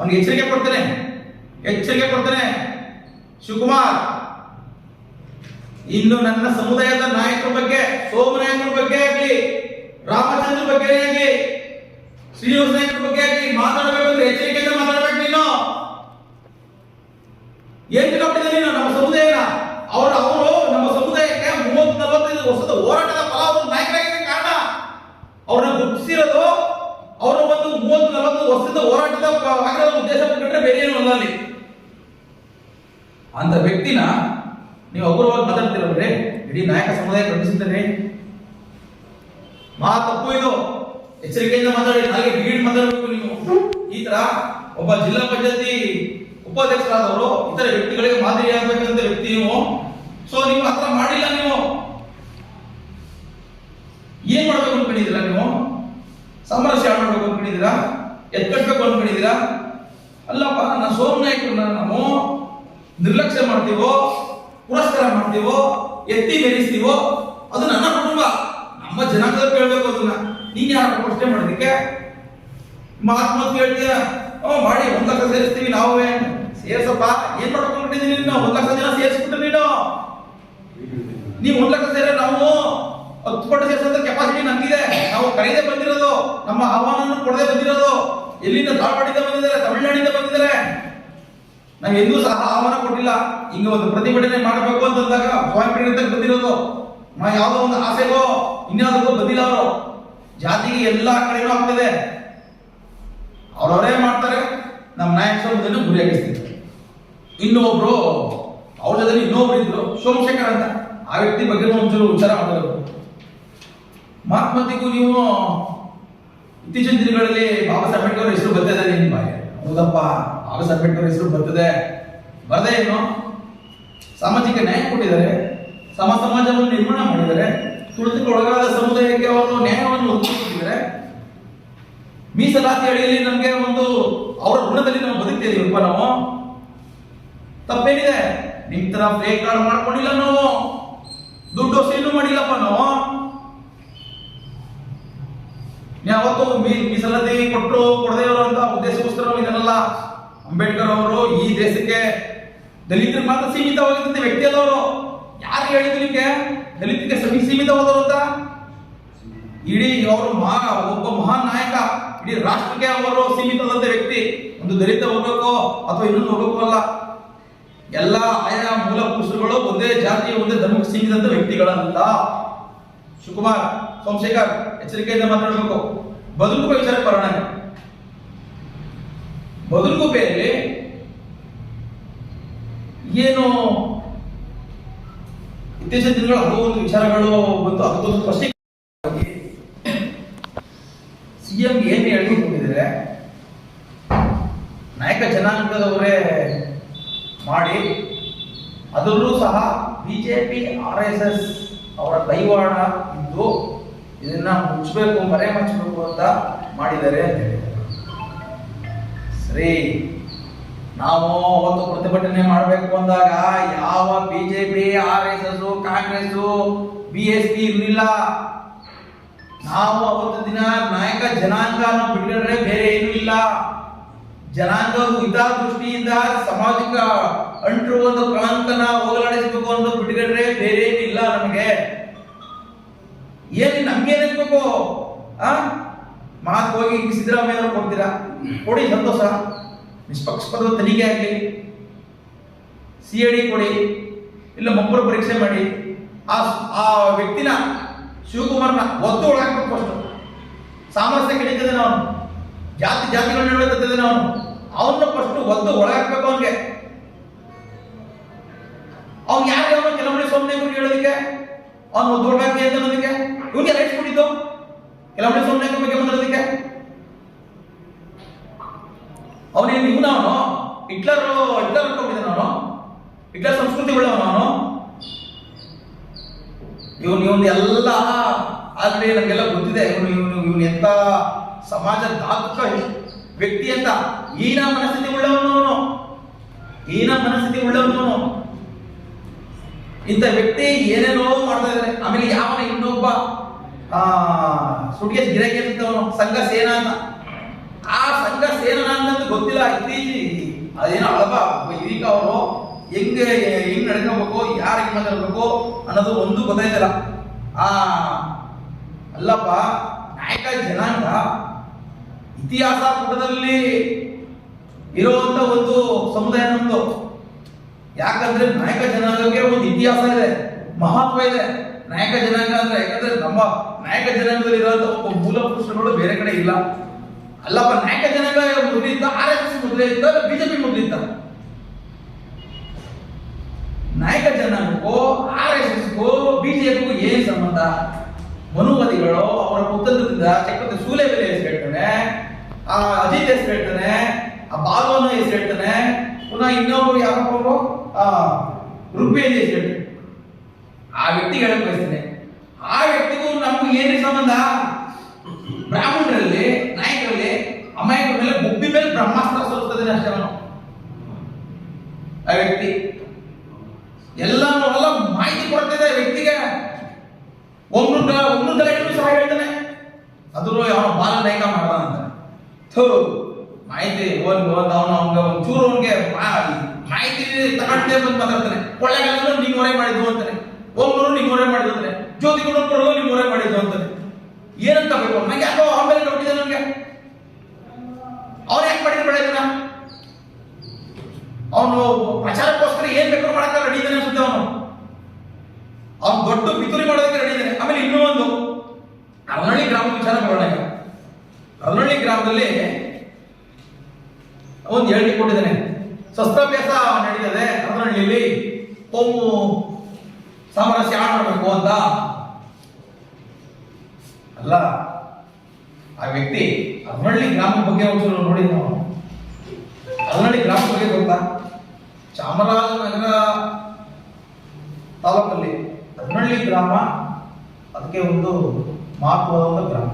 ಅವನಿಗೆ ಎಚ್ಚರಿಕೆ ಕೊಡ್ತೇನೆ. ಎಚ್ಚರಿಕೆ ಕೊಡ್ತೇನೆ. ಶಿವಕುಮಾರ್, ಇನ್ನು ನನ್ನ ಸಮುದಾಯದ ನಾಯಕರ ಬಗ್ಗೆ, ಸೋಮನಾಯಕರ ಬಗ್ಗೆ ಆಗಲಿ, ರಾಮಚಂದ್ರ ಬಗ್ಗೆ ಆಗಲಿ, ಶ್ರೀನಿವಾಸ ನಾಯಕರ ಬಗ್ಗೆ ಆಗಲಿ ಮಾತಾಡಬೇಕು ಎಚ್ಚರಿಕೆಯಿಂದ ಮಾತಾಡಬೇಕು ನೀನು. ಏನ್ ತಿಳ್ಕೊಂಡಿದ್ದೆ ನೀನು ನಮ್ಮ ಸಮುದಾಯನ ಅವರು ಅವರು ನಮ್ಮ ಸಮುದಾಯಕ್ಕೆ ಮೂವತ್ತು ನಲವತ್ತೈದು ವರ್ಷದ ಹೋರಾಟದ ಫಲ ಅವರು ನಾಯಕರಾಗಿದ್ದ ಕಾರಣ ಅವ್ರನ್ನ ಗುರುತಿಸಿರೋದು ಅವರ ಒಂದು ಮೂವತ್ತು ನಲವತ್ತು ವರ್ಷದ ಹೋರಾಟದ ಪ- ಆಗಿರೋ ಉದ್ದೇಶ ಬಿಟ್ಟರೆ ಬೇರೆ ಏನು ಅಲ್ಲ ಅಲ್ಲಿ ಅಂತ ವ್ಯಕ್ತಿನ ನೀವು ಅಪೂರ್ವವಾಗಿ ಮಾತಾಡ್ತಿರಲ್ರಿ ಇಡೀ ನಾಯಕ ಸಮುದಾಯ ಖಂಡಿಸುತ್ತೇನೆ ಮಾ ತಪ್ಪು ಇದು. ಎಚ್ಚರಿಕೆಯಿಂದ ಮಾತಾಡಿ, ಹಾಗೆ ಬೀಡ್ ಮಾತಾಡಬೇಕು ನೀವು. ಈ ತರ ಒಬ್ಬ ಜಿಲ್ಲಾ ಪಂಚಾಯತಿ ಉಪಾಧ್ಯಕ್ಷರಾದವರು ಇತರ ವ್ಯಕ್ತಿಗಳಿಗೆ ಮಾದರಿಯಾಗಬೇಕಂತ ವ್ಯಕ್ತಿ ನೀವು ಸೊ ನೀವು ಥರ ಮಾಡಿಲ್ಲ ನೀವು. ಏನ್ ಮಾಡ್ಬೇಕು ಅನ್ಕೊಂಡಿದ್ದೀರಾ ನೀವು? ಸಾಮರಸ್ಯ ಮಾಡ್ಬೇಕು ಅನ್ಕೊಂಡಿದ್ದೀರಾ? ಎತ್ಕಟ್ಬೇಕು ಅನ್ಕೊಂಡಿದ್ದೀರಾ? ಅಲ್ಲಪ್ಪ, ನನ್ನ ಸೋಮನಾಯಕರನ್ನ ನಾವು ನಿರ್ಲಕ್ಷ್ಯ ಮಾಡ್ತೀವೋ, ಪುರಸ್ಕಾರ ಮಾಡ್ತೀವೋ, ಎತ್ತಿ ಮೇಲಿಸ್ತೀವೋ ಅದು ನನ್ನ ಕುಟುಂಬ. ನಮ್ಮ ಜನಾಂಗದಲ್ಲಿ ಕೇಳಬೇಕು ಅದನ್ನ. ನೀನ್ ಯಾರು ಪ್ರಶ್ನೆ ಮಾಡೋದಕ್ಕೆ ಮಹಾತ್ಮ ಕೇಳ್ತೀಯ ಹ್ಞೂ ಮಾಡಿ, ಒಂದ್ ಲಕ್ಷ ಸೇರಿಸ್ತೀವಿ ನಾವೇ. ಸೇರ್ಸಪ್ಪ, ಏನ್ ಮಾಡ್ಕೊಂಡ್ಬಿಟ್ಟಿದೀನಿ ನೀನು? ಒಂದ್ ಲಕ್ಷ ಜನ ಸೇರಿಸ್ಬಿಟ್ಟು ನೀನು. ನೀವು ಒಂದ್ ಲಕ್ಷ ಸೇರ ನಾವು ಹತ್ತು ಪಟ್ಟು ಸೇರಿಸೋಂಥ ಕೆಪಾಸಿಟಿ ನಮ್ಗಿದೆ. ನಾವು ಕರೆಯದೆ ಬಂದಿರೋದು, ನಮ್ಮ ಆಹ್ವಾನ ಕೊಡದೆ ಬಂದಿರೋದು. ಎಲ್ಲಿಂದ ಧಾರವಾಡಿಂದ ಬಂದಿದ್ದಾರೆ, ತಮಿಳುನಾಡಿಂದ ಬಂದಿದ್ದಾರೆ. ನಾವು ಎಂದೂ ಸಹ ಆಹ್ವಾನ ಕೊಟ್ಟಿಲ್ಲ. ಹಿಂಗ ಒಂದು ಪ್ರತಿಭಟನೆ ಮಾಡಬೇಕು ಅಂತಂದಾಗ ಸ್ವಾಮಿ ಅಂತ ಬಂದಿರೋದು. ನಾ ಯಾವುದೋ ಒಂದು ಆಸೆಗೋ, ಇನ್ಯಾವುದಕ್ಕೋ ಬಂದಿಲ್ಲ ಅವರು. ಜಾತಿಗೆ ಎಲ್ಲಾ ಕಡೆನೂ ಆಗ್ತದೆ. ಅವ್ರವರೇ ಮಾಡ್ತಾರೆ. ನಮ್ಮ ನಾಯಕ ಸಮುದಾಯನ ಗುರಿಯಾಗಿಸ್ತಿದ್ದಾರೆ ಇನ್ನೊಬ್ರು ಅವ್ರ ಜೊತೆ ಇನ್ನೊಬ್ರು ಇದ್ರು, ಸೋಮಶೇಖರ್ ಅಂತ. ಆ ವ್ಯಕ್ತಿ ಬಗ್ಗೆ ಒಂಚೂರು ವಿಚಾರ ಮಾಡಬೇಕು. ಮಾತ್ಮತಿಗೂ ನೀವು ಇತ್ತೀಚಿನ ದಿನಗಳಲ್ಲಿ ಬಾಬಾ ಸಾಹೇಬ್ ಅಂಬೇಡ್ಕರ್ ಹೆಸರು ಬರ್ತಾ ಇದ್ದಾರೆ ನಿಮ್ಮ ಹೌದಪ್ಪ. ಸಾಹೇಬ್ ಅಂಬೇಡ್ಕರ್ ಹೆಸರು ಬರ್ತದೆ. ಬರದೇ ಏನು? ಸಾಮಾಜಿಕ ನ್ಯಾಯ ಕೊಟ್ಟಿದ್ದಾರೆ. ಸಮ ಸಮಾಜವನ್ನು ನಿರ್ಮಾಣ ಮಾಡಿದ್ದಾರೆ. ತುಳಿತಕ್ಕೆ ಒಳಗಾದ ಸಮುದಾಯಕ್ಕೆ ಅವರು ನ್ಯಾಯವನ್ನು ಒದಗಿಸಿದ್ದಾರೆ. ಮೀಸಲಾತಿ ಅಡಿಯಲ್ಲಿ ನಮಗೆ ಒಂದು, ಅವರ ಋಣದಲ್ಲಿ ನಾವು ಬದುಕ್ತಿದೀವಪ್ಪ ನಾವು. ತಪ್ಪೇನಿದೆ? ನಿಮ್ ತರ ಫೇಕ್ ಕಾರ್ಡ್ ಮಾಡ್ಕೊಂಡಿಲ್ಲ ನಾವು. ದುಡ್ಡು ಸೇನು ಮಾಡಿಲ್ಲಪ್ಪ ನಾವು. ಯಾವತ್ತು ಮೀಸಲಾತಿ ಕೊಟ್ಟರು ಕೊಡದೇ ಇರೋ ಅಂತ ಉದ್ದೇಶಕ್ಕೋಸ್ಕರ ಇದನ್ನೆಲ್ಲ ಅಂಬೇಡ್ಕರ್ ಅವರು ಈ ದೇಶಕ್ಕೆ ದಲಿತರಿಗೆ ಮಾತ್ರ ಸೀಮಿತವಾಗಿದ್ದಂತೆ ವ್ಯಕ್ತಿ ಅಲ್ಲವರು ಯಾರು ಹೇಳಿದ್ರು ನಿಮಗೆ? ದಲಿತರಿಗೆ ಸವಿ ಸೀಮಿತವಾದವರು ಅಂತ? ಇಡೀ ಅವರು ಮಹಾ, ಒಬ್ಬ ಮಹಾನ್ ನಾಯಕ, ಇಡೀ ರಾಷ್ಟ್ರಕ್ಕೆ ಅವರು ಸೀಮಿತವಾದಂತ ವ್ಯಕ್ತಿ. ಒಂದು ದಲಿತ ಹೋಗ್ಬೇಕು ಅಥವಾ ಇನ್ನೊಂದು ಹೋಗ್ಬೇಕು ಅಲ್ಲ. ಎಲ್ಲ ಆಯಾ ಮೂಲ ಪುರುಷರುಗಳು ಒಂದೇ ಜಾತಿ ಒಂದೇ ಧರ್ಮಕ್ಕೆ ಸೀಮಿತಂತ ವ್ಯಕ್ತಿಗಳಲ್ಲ. ಶಿವಕುಮಾರ್ ಸೋಮಶೇಖರ್, ಎಚ್ಚರಿಕೆಯಿಂದ ಮಾತಾಡಬೇಕು. ಬದುಕುವ ವಿಚಾರ ಬರೋಣ ಬದುಕುಪೆಯಲ್ಲಿ ಏನು ಇತ್ತೀಚಿನ ದಿನಗಳು ಹಲವು ಒಂದು ವಿಚಾರಗಳು ಬಂತು ಅದಕ್ಕೊಂದು ಪ್ರಶ್ನೆ ಸಿಎಂ ಏನ್ ಹೇಳಿಕೊಂಡಿದ್ರೆ ನಾಯಕ ಜನಾಂಗದವರೇ ಮಾಡಿ, ಅದರಲ್ಲೂ ಸಹ ಬಿಜೆಪಿ, ಆರ್ ಎಸ್ ಎಸ್ ಅವರ ಕೈವಾಡ ಇದ್ದು ಇದನ್ನ ಮುಚ್ಚಬೇಕು ಮರೆ ಮಚ್ಚಬೇಕು ಅಂತ ಮಾಡಿದ್ದಾರೆ ಅಂತ ಹೇಳಿದ್ದಾರೆ ಸರಿ ನಾವು ಅವತ್ತು ಪ್ರತಿಭಟನೆ ಮಾಡಬೇಕು ಅಂದಾಗ ಯಾವ BJP R S S Congress B S P ಇರಲಿಲ್ಲ. ನಾವು ಅವತ್ತು ದಿನ ನಾಯಕ ಜನಾಂಗ ಬಿಟ್ಟರೆ ಬೇರೆ ಏನೂ ಇಲ್ಲ. ಜನಾಂಗ ಹಿತದೃಷ್ಟಿಯಿಂದ ಸಾಮಾಜಿಕ ಅಂಟು ಒಂದು ಕಳಂಕನ ಹೋಗಲಾಡಿಸಬೇಕು ಅನ್ನೋ ಬಿಟ್ಟರೆ ಬೇರೆ ಏನಿಲ್ಲ ನಮಗೆ. ಏನು ನಮ್ಗೆ ಆ? ಮಾತು ಹೋಗಿ ಈಗ ಸಿದ್ದರಾಮಯ್ಯ ಕೊಡ್ತೀರಾ? ಕೊಡಿ, ಸಂತೋಷ. ನಿಷ್ಪಕ್ಷಪದ ತನಿಖೆ ಆಗಲಿ. ಸಿ ಐ ಡಿ ಕೊಡಿ. ಇಲ್ಲ ಮಕ್ಕಳು ಪರೀಕ್ಷೆ ಮಾಡಿ. ಆ ಆ ವ್ಯಕ್ತಿನ ಶಿವಕುಮಾರ್ನ ಒತ್ತು ಒಳಗಾಕ್ಬೇಕು ಫಸ್ಟ್ ಸಾಮರಸ್ಯ ಕೆಡಿತದೆ ನಾವು ಜಾತಿ, ಜಾತಿಗಳ ನಡುವೆ ತತ್ತದೆ ನಾವು ಅವನ್ನ ಫಸ್ಟ್ ಒದ್ದು ಒಳಗಾಕ್ಬೇಕು ಅವನಿಗೆ. ಅವ್ನು ಯಾರು ಕೆಲವೊಮ್ಮೆ ಸೊಮ್ಮನೆ ಹೇಳೋದಕ್ಕೆ ಅವ್ನು ಒದ್ದು ಒಳಗಾಕಿ ಅಂತ ಅನ್ನೋದಕ್ಕೆ? ಇವನಿಗೆ ರೈಟ್ಸ್ ಕೊಟ್ಟಿದ್ದು? ಕೆಲವೊಮ್ಮೆ ಸುಮ್ಮನೆ ಬಗ್ಗೆ ಮಾತಾಡೋದಕ್ಕೆ? ಅವನೇನು ಇವನವನು ಹಿಟ್ಲರ್ ಹಿಟ್ಲರ್ ಅನ್ಕೊಂಡಿದ್ದಾನ ಅವನು. ಹಿಟ್ಲರ್ ಸಂಸ್ಕೃತಿ ಉಳ್ಳವನು ಅವನು. ಇವನು ಇವನು ಎಲ್ಲ ಆದ್ರೆ ನಮಗೆಲ್ಲ ಗೊತ್ತಿದೆ, ಇವನು ಇವನು ಇವನು ಎಂತ ಸಮಾಜ ಘಾತಕ ವ್ಯಕ್ತಿ ಅಂತ. ಈನ ಮನಸ್ಥಿತಿ ಉಳ್ಳವನು ಅವನು. ಈನ ಮನಸ್ಥಿತಿ ಉಳ್ಳವನು ಅವನು. ಇಂಥ ವ್ಯಕ್ತಿ ಏನೇನೋ ಮಾಡ್ತಾ ಇದ್ದಾರೆ ಆಮೇಲೆ ಯಾವನ ಇನ್ನೊಬ್ಬ ಆ ಸುಡಿಯ ಗಿರಕಿ ಅಂತವನು ಸಂಘ ಸೇನಾ ಅಂತ. ಆ ಸಂಘ ಸೇನಾ ಅಂತ ಗೊತ್ತಿಲ್ಲ. ಇತ್ತೀಚೆಗೆ ಅದೇನೋ ಅಳಬ ಇದೀಗ ಅವರು ಹೆಂಗೆ, ಹೆಂಗ್ ನಡ್ಕೋಬೇಕು, ಯಾರು ಹೆಂಗ್ ಮಾತಾಡ್ಬೇಕು ಅನ್ನೋದು ಒಂದು ಗೊತ್ತಾಯ್ತಲ್ಲ. ಆ, ಅಲ್ಲಪ್ಪ, ನಾಯಕ ಜನಾಂಗ ಇತಿಹಾಸ ಪುಟದಲ್ಲಿ ಇರುವಂತ ಒಂದು ಸಮುದಾಯ ನಮ್ದು. ಯಾಕಂದ್ರೆ ನಾಯಕ ಜನಾಂಗಕ್ಕೆ ಒಂದು ಇತಿಹಾಸ ಇದೆ. ಮಹತ್ವ ಇದೆ. ನಾಯಕ ಜನಾಂಗ ಅಂದ್ರೆ ಯಾಕಂದ್ರೆ ನಮ್ಮ ನಾಯಕ ಜನಾಂಗದಲ್ಲಿ ಇರುವಂತ ಒಬ್ಬ ಮೂಲ ಪುರುಷನೋಡು ಬೇರೆ ಕಡೆ ಇಲ್ಲ. ಅಲ್ಲಪ್ಪ, ನಾಯಕ ಜನಾಂಗ ಮುಂದಿದ್ದ ಆರ್ ಎಸ್ ಎಸ್ ಇದ್ದ ಬಿಜೆಪಿ ಮೊದಲಿದ್ದ ನಾಯಕ ಜನಾಂಗಕ್ಕೋ, ಆರ್ ಎಸ್ ಎಸ್ಗೂ, ಬಿಜೆಪಿಗೂ ಏನ್ ಸಂಬಂಧ? ಮನುವಾದಿಗಳು, ಅವರ ಕುತಂತ್ರದಿಂದ ಚಕ್ರದ ಸೂಲೆ ಬೆಲೆ ಹೇಳ್ತಾನೆ, ಆ ಅಜಿತ್ ಹೆಸರು ಹೇಳ್ತಾನೆ, ಆ ಬಾಲವನ್ನ ಹೆಸರು ಹೇಳ್ತಾನೆ, ಪುನಃ ಇನ್ನೊಬ್ರು ಯಾರಪ್ಪ ಅವರು? ರುಪೇಜ್ ಹೆಸರು ಹೇಳ್ತಾನೆ. ಆ ವ್ಯಕ್ತಿಗೆ ಹೇಳಕ್ ಬಯಸ್ತೇನೆ. ಆ ವ್ಯಕ್ತಿಗೂ ನಮ್ಗೆ ಏನ್ರಿ ಸಂಬಂಧ? ಬ್ರಾಹ್ಮಣರಲ್ಲಿ, ನಾಯಕರಲ್ಲಿ, ಅಮಾಯಕರ ಮೇಲೆ ಬುಬ್ಬಿ ಮೇಲೆ ಬ್ರಹ್ಮಾಸ್ತ್ರ ಸೋಲ್ತದೆ ಅಷ್ಟೇ ಅವನು. ಆ ವ್ಯಕ್ತಿ ಎಲ್ಲಾನು ಎಲ್ಲ ಮಾಹಿತಿ ಕೊಡ್ತಿದೆ ವ್ಯಕ್ತಿಗೆ. ಒಂದು ಒಂದು ತಲೆ ಸಹ ಹೇಳ್ತಾನೆ. ಅದನ್ನು ಯಾವ ಬಾಲ ನಾಯಕ ಮಾಡ್ದ ಅಂತ ಥೂ, ಮಾಹಿತಿ ಒಂದು ಒಂದು ಅವನು ಅವನಿಗೆ ಒಂದು ಚೂರು ಅವನಿಗೆ ಮಾಹಿತಿ ತಗೊಂಡೇ ಬಂದು ಮಾತಾಡ್ತಾನೆ. ನಿಮ್ಮ ನಿಮ್ಮವರೇ ಮಾಡಿದ್ವು ಅಂತಾನೆ. ಒಬ್ಬರು ನಿಮ್ಮವರೇ ಮಾಡಿದ್ರು ಮಾಡಿದ್ರೆ ಜ್ಯೋತಿ ಕೊಡೋರು ನೀವು ಹೊರೆ ಮಾಡಿದ್ದು ಅಂತಾನೆ ಏನಂತ ಬೇಕು ನಂಗೆ ಯಾಕೋ ಆಮೇಲೆ ನೋಡಿದೆ ನನಗೆ. ಅವ್ರು ಯಾಕೆ ಮಾಡಿದ್ರು ಬೇಡ ಇದನ್ನ ಅವನು ಪ್ರಚಾರಕ್ಕೋಸ್ಕರ ಏನ್ ಬೇಕಾದ್ರೂ ಮಾಡಕ್ಕೆ ರೆಡಿ ಇದ್ದಾನೆ ಅನ್ಸುತ್ತೆ ಅವನು. ಅವ್ನು ದೊಡ್ಡ ಪಿತೂರಿ ಮಾಡೋದಕ್ಕೆ ರೆಡಿ ಇದ್ದಾನೆ. ಆಮೇಲೆ ಇನ್ನೂ ಒಂದು. ಅರನಹಳ್ಳಿ ಗ್ರಾಮ ವಿಚಾರ ಮಾಡೋಣ ಈಗ. ಗ್ರಾಮದಲ್ಲಿ ಒಂದು ಹೇಳಿಕೆ ಕೊಟ್ಟಿದ್ದಾನೆ. ಶಸ್ತ್ರಾಭ್ಯಾಸ ನಡೀತದೆ ಅರನಹಳ್ಳಿಯಲ್ಲಿ ಕೋಮು ಸಾಮರಸ್ಯ ಮಾಡಬೇಕು ಅಂತ? ಅಲ್ಲ, ಆ ವ್ಯಕ್ತಿ ಅರ್ಮಳ್ಳಿ ಗ್ರಾಮದ ಬಗ್ಗೆ ಒಂಚೂರು ನೋಡಿ. ನಾವು ಅರನಹಳ್ಳಿ ಗ್ರಾಮದ ಬಗ್ಗೆ ಗೊತ್ತಾ? ಚಾಮರಾಜನಗರ ತಾಲೂಕಲ್ಲಿ ಅರನಹಳ್ಳಿ ಗ್ರಾಮ ಅದಕ್ಕೆ ಒಂದು ಮಹತ್ವವಾದ ಗ್ರಾಮ.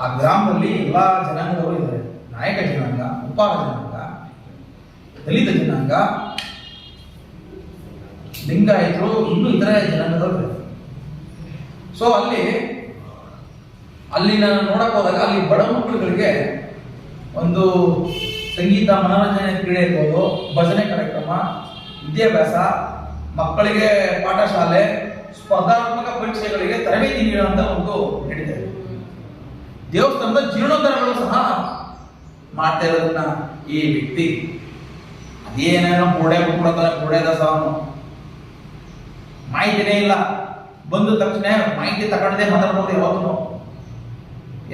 ಆ ಗ್ರಾಮದಲ್ಲಿ ಎಲ್ಲ ಜನಾಂಗದವರು ಇದ್ದಾರೆ ನಾಯಕ ಜನಾಂಗ, ಉಪಾರ ಜನಾಂಗ, ದಲಿತ ಜನಾಂಗ ಲಿಂಗಾಯತರು ಇನ್ನೂ ಇತರೆ ಜನಾಂಗದವರು ಸೊ ಅಲ್ಲಿ ಅಲ್ಲಿ ನಾನು ನೋಡಕ್ ಹೋದಾಗ ಅಲ್ಲಿ ಬಡ ಮಕ್ಕಳುಗಳಿಗೆ ಒಂದು ಸಂಗೀತ, ಮನೋರಂಜನೆ ಕ್ರೀಡೆ ಇರ್ಬೋದು, ಭಜನೆ ಕಾರ್ಯಕ್ರಮ, ವಿದ್ಯಾಭ್ಯಾಸ, ಮಕ್ಕಳಿಗೆ ಪಾಠಶಾಲೆ, ಸ್ಪರ್ಧಾತ್ಮಕ ಪರೀಕ್ಷೆಗಳಿಗೆ ತರಬೇತಿ ನೀಡುವಂತ ಒಂದು ನಡೀತಾ ದೇವಸ್ಥಾನದ ಜೀರ್ಣೋದ್ಧಾರಗಳು ಸಹ ಮಾಡ್ತಾ ಇರೋದನ್ನ ಈ ವ್ಯಕ್ತಿ. ಅದೇನೇನೋ ಗೋಡೆ ಬಿಟ್ಬಿಡತಾನೆ ಗೋಡೆ ದಾಸ ಅವನು ಮಾಹಿತಿನೇ ಇಲ್ಲ. ಬಂದ ತಕ್ಷಣ ಮಾಹಿತಿ ತಗೊಂಡೇ ಮಾತಾಡ್ಬೋದು ಯಾವತ್ತು.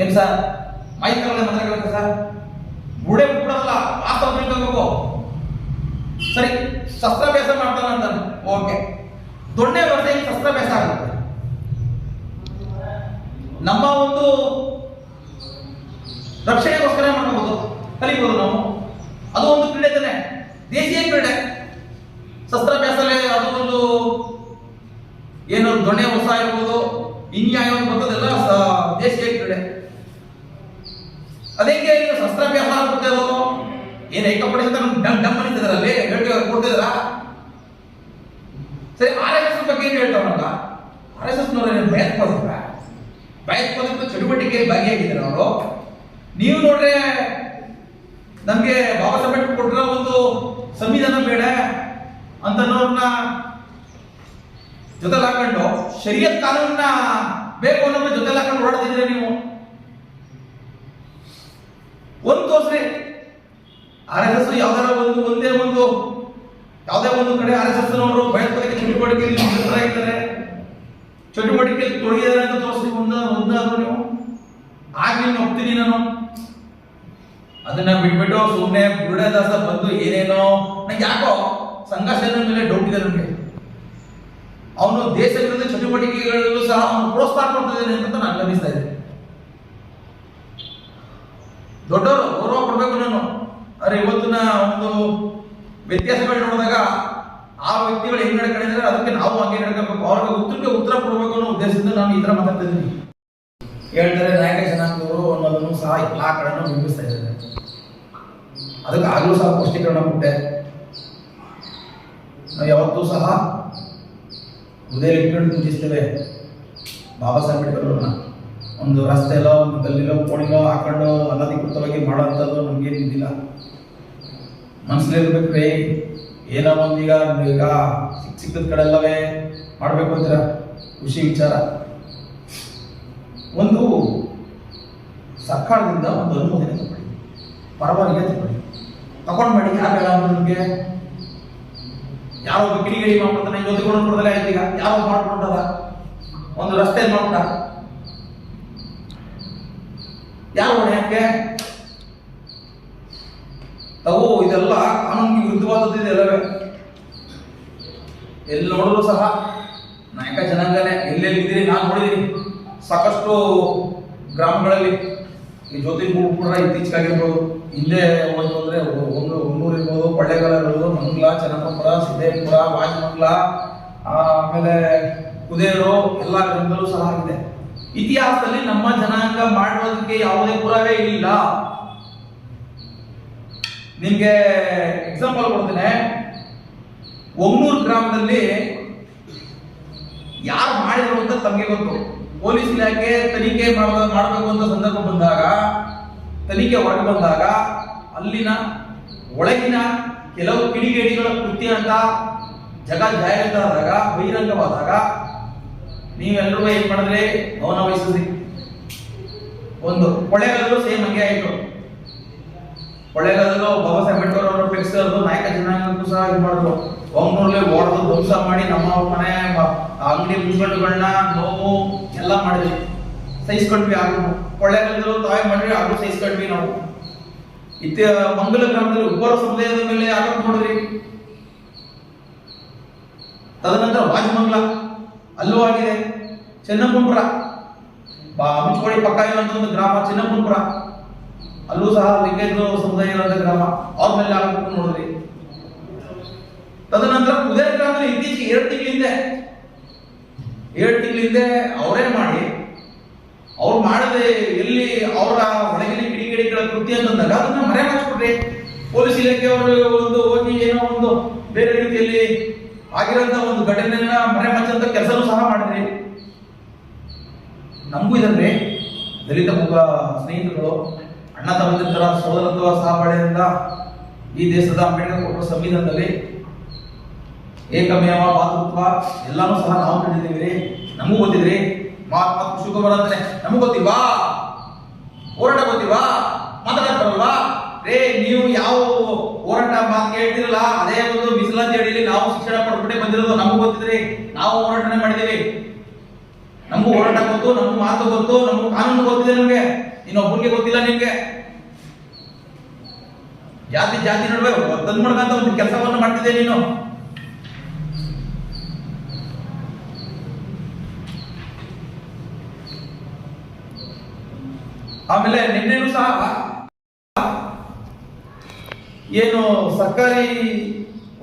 ಏನ್ ಸರ್? ಮಾಹಿತಿ ತಗೊಳ್ಳದೆ ಮಾತಾಡ್ಬೇಕು ಸರ್? ಬುಡೆ ಬಿಡಲ್ಲ ವಾಸ್ತವ ತಿಳ್ಕೋಬೇಕು ಸರಿ, ಶಸ್ತ್ರಾಭ್ಯಾಸ ಮಾಡ್ತಾನ ಅಂತ ಓಕೆ. ದೊಡ್ಡ ವ್ಯವಸ್ಥೆ ಶಸ್ತ್ರಾಭ್ಯಾಸ ಆಗುತ್ತೆ? ನಮ್ಮ ಒಂದು ರಕ್ಷಣೆಗೋಸ್ಕರ ಮಾಡ್ಬೋದು ಕಲಿಬಹುದು ನಾವು. ಅದು ಒಂದು ಕ್ರೀಡೆ ತಾನೆ. ದೇಶೀಯ ಕ್ರೀಡೆ. ಶಸ್ತ್ರಾಭ್ಯಾಸಲೇ ಅದು ಒಂದು ದೊಣ್ಣೆ ಹೊಸ ಇರ್ಬೋದು ಇನ್ಯಾಯ ಬರ್ತದೆಲ್ಲ ದೇಶೀಯ ಕ್ರೀಡೆ. ಅದಕ್ಕೆ ಈಗ ಶಸ್ತ್ರಾಭ್ಯಾಸ ಆಗ್ಬಿಟ್ಟೆ ಅದು ಏನ್ ಏಕಪಡಿಸ ಡಮ್ ಡಮ್ ಅನಿಸಿದ್ರ ಅಲ್ಲಿ ಹೇಳ್ತೀವಿ ಕೊಡ್ತಿದ್ರ ಸರಿ, ಆರ್ ಎಸ್ ಎಸ್ ಬಗ್ಗೆ ಏನು ಹೇಳ್ತಾವಲ್ಲ ಆರ್ ಎಸ್ ಎಸ್ ನವರು ಭಯೋತ್ಪಾದಕ ಭಯೋತ್ಪಾದಕ ಚಟುವಟಿಕೆಯಲ್ಲಿ ಭಾಗಿಯಾಗಿದ್ದಾರೆ ಅವರು. ನೀವು ನೋಡ್ರೆ, ನಮ್ಗೆ ಬಾಬಾ ಸಾಹೇಬ್ ಕೊಟ್ಟಿರೋ ಒಂದು ಸಂವಿಧಾನ ಬೇಡ ಅಂತ ಜೊತೆಲಿ ಹಾಕೊಂಡು ಶರೀಯತ್ ಕಾನೂನನ್ನ ಬೇಕು ಅನ್ನೋದ್ರ ಜೊತೆಲಿ ಹಾಕೊಂಡು ಓಡಾಡ್ತಿದ್ರೆ ನೀವು? ಒಂದು ತೋರ್ಸ್ರಿ. ಆರ್ ಎಸ್ ಎಸ್ ಯಾವ್ದಾರ ಒಂದು, ಒಂದೇ ಒಂದು, ಯಾವುದೇ ಒಂದು ಕಡೆ ಆರ್ ಎಸ್ ಎಸ್ ನವರು ಭಯೋತ್ಪಾದಕ ಚಟುವಟಿಕೆಯಲ್ಲಿ ನಿರತರಾಗಿದ್ದಾರೆ. ಚಟುವಟಿಕೆಯಲ್ಲಿ ತೊಡಗಿದ್ದಾರೆ ಅಂತ ತೋರಿಸಿ ಒಂದ, ಒಂದಾದ್ರು ನೀವು. ಆಗ ಒಪ್ತೀನಿ ನಾನು. ಅದನ್ನ ಬಿಟ್ಬಿಟ್ಟು ಸುಮ್ಮನೆ ಬುರುಡದಾಸ ಬಂದು ಏನೇನೋ, ನಂಗೆ ಯಾಕೋ ಸಂಘರ್ಷದ ಮೇಲೆ ಡೌಟ್ ಇದೆ ನನಗೆ. ಅವನು ದೇಶ ವಿರೋಧ ಚಟುವಟಿಕೆಗಳಲ್ಲೂ ಸಹ ಅವನು ಪ್ರೋತ್ಸಾಹ ಕೊಡ್ತಿದ್ದೇನೆ ಅಂತ ನಾನು ಗಮನಿಸ್ತಾ ಇದ್ದೆ ದೊಡ್ಡವರು ಗೌರವ ಕೊಡಬೇಕು ನಾನು. ಅರೆ ಇವತ್ತಿನ ಒಂದು ವ್ಯತ್ಯಾಸಗಳು ನೋಡಿದಾಗ ಆ ವ್ಯಕ್ತಿಗಳು ಹೆಂಗ್ ನಡ್ಕೊಂಡಿದ್ದಾರೆ ಅದಕ್ಕೆ ನಾವು ಹಂಗೆ ನಡ್ಕೋಬೇಕು. ಅವ್ರಿಗೆ ಉತ್ತರಕ್ಕೆ ಉತ್ತರ ಕೊಡಬೇಕು ಅನ್ನೋ ಉದ್ದೇಶದಿಂದ ನಾನು ತರ ಮಾತಾಡ್ತಿದ್ದೀನಿ. ಹೇಳ್ತಾರೆ ನಾಯಕ ಜನಾಂಗದವರು ಅನ್ನೋದನ್ನು ಸಹ ಎಲ್ಲಾ ಕಡೆನೂ ಬಿಂಬಿಸ್ತಾ ಇದ್ದಾರೆ. ಅದಕ್ಕೆ ಆಗಲೂ ಸಹ ಪುಷ್ಟೀಕರಣ ಕೊಟ್ಟೆ. ನಾವು ಯಾವತ್ತೂ ಸಹ ಹೃದಯ ಇಟ್ಕೊಂಡು ಪೂಜಿಸ್ತೇವೆ ಬಾಬಾ ಸಾಹೇಬ್ ಅಂಬೇಡ್ಕರ್ನ ಒಂದು ರಸ್ತೆಲೋ ಒಂದು ಗಲ್ಲಿಲೋ ಕೋಣಿಲೋ ಹಾಕೊಂಡು ಅನಧಿಕೃತವಾಗಿ ಮಾಡೋಂಥದ್ದು ನಮ್ಗೇನು ಇದಿಲ್ಲ ಮನಸ್ಸಲ್ಲಿರ್ಬೇಕ್ರಿ ಏನೋ ಒಂದು ಈಗ ಈಗ ಸಿಕ್ಕ ಸಿಕ್ಕದ ಕಡೆಲ್ಲವೇ ಮಾಡಬೇಕು ಅಂತೀರ? ಖುಷಿ ವಿಚಾರ. ಒಂದು ಸರ್ಕಾರದಿಂದ ಒಂದು ಅನುಮೋದನೆ ತಗೊಳ್ಳಿ. ಪರವಾನಿಗೆ ತಗೊಳ್ಳಿ. ತಗೊಂಡು ಮಾಡಿ ಯಾರು ಬೇಡ ಅಂದ್ರೆ ನಿಮಗೆ? ಯಾರೋ ಕಿಡಿಗೇಡಿ ಮಾಡ್ಬಿಡ್ತಾನೆ ಇನ್ನೊಂದು ಕೊಡದಲ್ಲ ಆಯ್ತು ಈಗ. ಯಾರೋ ಮಾಡ್ಕೊಂಡದ ಒಂದು ರಸ್ತೆ ಮಾಡ್ಬಿಟ್ಟ ಯಾವ ಯಾಕೆ? ಅವು ಇದೆಲ್ಲ ಕಾನೂನಿಗೆ ವಿರುದ್ಧವಾದದ್ದು ಇದೆಲ್ಲವೇ ಎಲ್ಲಿ ನೋಡಿದ್ರು ಸಹ ನಾಯಕ ಜನಾಂಗನೇ ಎಲ್ಲೆಲ್ಲಿದ್ದೀರಿ ನಾನು ನೋಡಿದ್ದೀನಿ. ಸಾಕಷ್ಟು ಗ್ರಾಮಗಳಲ್ಲಿ ಈ ಜ್ಯೋತಿ ಕೂಡ ಇತ್ತೀಚೆಗಾಗಿರ್ಬೋದು ಹಿಂದೆ ಹೋಗ್ತು ಅಂದ್ರೆ ಒಂದು ಇರ್ಬೋದು ಕೊಳ್ಳೇಗಾಲ ಇರ್ಬೋದು ಮಂಗ್ಲ ಚನ್ನಪುರ ಸಿದ್ದೇಪುರ ವಾಜಮಂಗ್ಲ ಆಮೇಲೆ ಕುದೇರು, ಎಲ್ಲ ಗ್ರಂಥಗಳು ಸಹ ಆಗಿದೆ. ಇತಿಹಾಸದಲ್ಲಿ ನಮ್ಮ ಜನಾಂಗ ಮಾಡುವುದಕ್ಕೆ ಯಾವುದೇ ಪುರಾವೆ ಇಲ್ಲ. ನಿಮ್ಗೆ ಎಕ್ಸಾಂಪಲ್ ಕೊಡ್ತೇನೆ. ಒಮ್ಮೂರು ಗ್ರಾಮದಲ್ಲಿ ಯಾರು ಮಾಡಿದ್ರು ಅಂತ ತಮಗೆ ಗೊತ್ತು. ಪೊಲೀಸ್ ಇಲಾಖೆ ತನಿಖೆ ಮಾಡ ಮಾಡಬೇಕು ಅಂತ ಸಂದರ್ಭ ಬಂದಾಗ ತನಿಖೆ ಹೊರಗೆ ಬಂದಾಗ ಅಲ್ಲಿನ ಒಳಗಿನ ಕೆಲವು ಕಿಡಿಗೇಡಿಗಳ ಕೃತ್ಯ ಅಂತ ಜಗ ಜಾಹೀರಾತಾದಾಗ, ಬಹಿರಂಗವಾದಾಗ ನೀವೆಲ್ಲರೂ ಏನ್ ಮಾಡಿದ್ರೆ? ಮೌನ ವಹಿಸಿದ್ರಿ. ಒಂದು ಕೊಳ್ಳೇಗಾಲದಲ್ಲೂ ಸೇಮ್ ಹಂಗೆ ಆಯ್ತು. ಕೊಳ್ಳೇಗಾಲದಲ್ಲೂ ಬಾಬಾ ಸಾಹೇಬ್ ಅಂಬೇಡ್ಕರ್ ಅವರು ಫ್ಲೆಕ್ಸ್ ನಾಯಕ ಜನಾಂಗಕ್ಕೂ ಸಹ ಇದು ಮಾಡಿದ್ರು. ಒಂಗ್ನೂರ್ಲೆ ಓಡದು ಧ್ವಂಸ ಮಾಡಿ ನಮ್ಮ ಮನೆ ಅಂಗಡಿ ಮುಂಗಟ್ಟುಗಳನ್ನ ನೋವು ಎಲ್ಲ ಮಾಡಿದ್ವಿ ಸಹಿಸ್ಕೊಂಡ್ವಿ ಆಗ ಕೊಳ್ಳೆಗಳಿದ್ರು ತಾಯಿ ಮಾಡಿದ್ವಿ ಸೈಜ್ ಸಹಿಸ್ಕೊಂಡ್ವಿ ನಾವು. ಇತ್ತ ಮಂಗಲ ಗ್ರಾಮದಲ್ಲಿ ಉಬ್ಬರ ಸಮುದಾಯದ ಮೇಲೆ ಆರೋಪ ನೋಡ್ರಿ ತದನಂತರ ವಾಜಮಂಗ್ಲ ಅಲ್ಲೂ ಆಗಿದೆ. ಚೆನ್ನಪುಂಪುರ ಬಾ ಮುಚ್ಕೋಡಿ ಪಕ್ಕ ಇರುವಂತ ಒಂದು ಗ್ರಾಮ ಚಿನ್ನಪುಂಪುರ ಅಲ್ಲೂ ಸಹ ಲಿಂಗೇಜ್ ಸಮುದಾಯ ಇರುವಂತ ಗ್ರಾಮ. ಅವ್ರ ಮೇಲೆ ಆರೋಪ ನೋಡಿದ್ರಿ. ತದನಂತರ ಕುದೇ ಗ್ರಾಮದಲ್ಲಿ ಇತ್ತೀಚೆಗೆ ಎರಡು ತಿಂಗಳ ಹಿಂದೆ ಎರಡು ತಿಂಗಳ ಹಿಂದೆ ಅವರೇ ಮಾಡಿ ಅವ್ರು ಮಾಡದೆ ಎಲ್ಲಿ ಅವರ ಒಳಗಿನ ಕಿಡಿಗೇಡಿಗಳ ಕೃತ್ಯ ಅಂತಂದಾಗ ಅದನ್ನ ಮರೆ ಮಾಡಿಸ್ಬಿಟ್ರಿ ಪೊಲೀಸ್ ಇಲಾಖೆಯವರು ಒಂದು ಹೋಗಿ ಏನೋ ಒಂದು ಬೇರೆ ರೀತಿಯಲ್ಲಿ ಆಗಿರೋಂಥ ಒಂದು ಘಟನೆಯನ್ನ ಮರೆ ಮಚ್ಚಂತ ಕೆಲಸನೂ ಸಹ ಮಾಡಿದ್ರಿ ನಮಗೂ ಇದನ್ರಿ ದಲಿತ ಮುಖ ಸ್ನೇಹಿತರು ಅಣ್ಣ ತಮ್ಮಂದಿರ ಸೋದರತ್ವ ಸಹಬಾಳ್ವೆಯಿಂದ ಈ ದೇಶದ ಅಂಬೇಡ್ಕರ್ ಕೊಟ್ಟ ಸಂವಿಧಾನದಲ್ಲಿ ಏಕಮೇವ ಮಾತೃತ್ವ ಎಲ್ಲಾನು ಸಹ ನಾವು ಕಂಡಿದ್ದೀವಿ ನಮಗೂ ಗೊತ್ತಿದ್ರಿ ಮಾತು ಶಿವಕುಮಾರ್ ಅಂದ್ರೆ ನಮಗೂ ಗೊತ್ತಿಲ್ವಾ? ಹೋರಾಟ ಗೊತ್ತಿವಾ ಮಾತಾಡಕ್ ರೇ ನೀವು ಯಾವ ಹೋರಾಟ ಮಾತು ಕೇಳ್ತಿರಲ್ಲ, ಅದೇ ಒಂದು ಮೀಸಲಾತಿ ಹೇಳಿ ನಾವು ಶಿಕ್ಷಣ ಪಡ್ಬಿಟ್ಟೆ ಬಂದಿರೋದು ನಮಗೂ ಗೊತ್ತಿದ್ರಿ ನಾವು ಹೋರಾಟನೆ ಮಾಡಿದೀವಿ ನಮಗೂ ಹೋರಾಟ ಗೊತ್ತು ನಮ್ಮ ಮಾತು ಗೊತ್ತು, ನಮ್ಗೆ ಕಾನೂನು ಗೊತ್ತಿದೆ ನಮ್ಗೆ. ಇನ್ನೊಬ್ಬರಿಗೆ ಗೊತ್ತಿಲ್ಲ ನಿಮ್ಗೆ. ಜಾತಿ ಜಾತಿ ನಡುವೆ ತಂದ್ಮಾಡ್ಕಂತ ಒಂದು ಕೆಲಸವನ್ನು ಮಾಡ್ತಿದ್ದೆ ನೀನು. ಆಮೇಲೆ ನಿನ್ನೆನೂ ಸಹ ಏನು ಸರ್ಕಾರಿ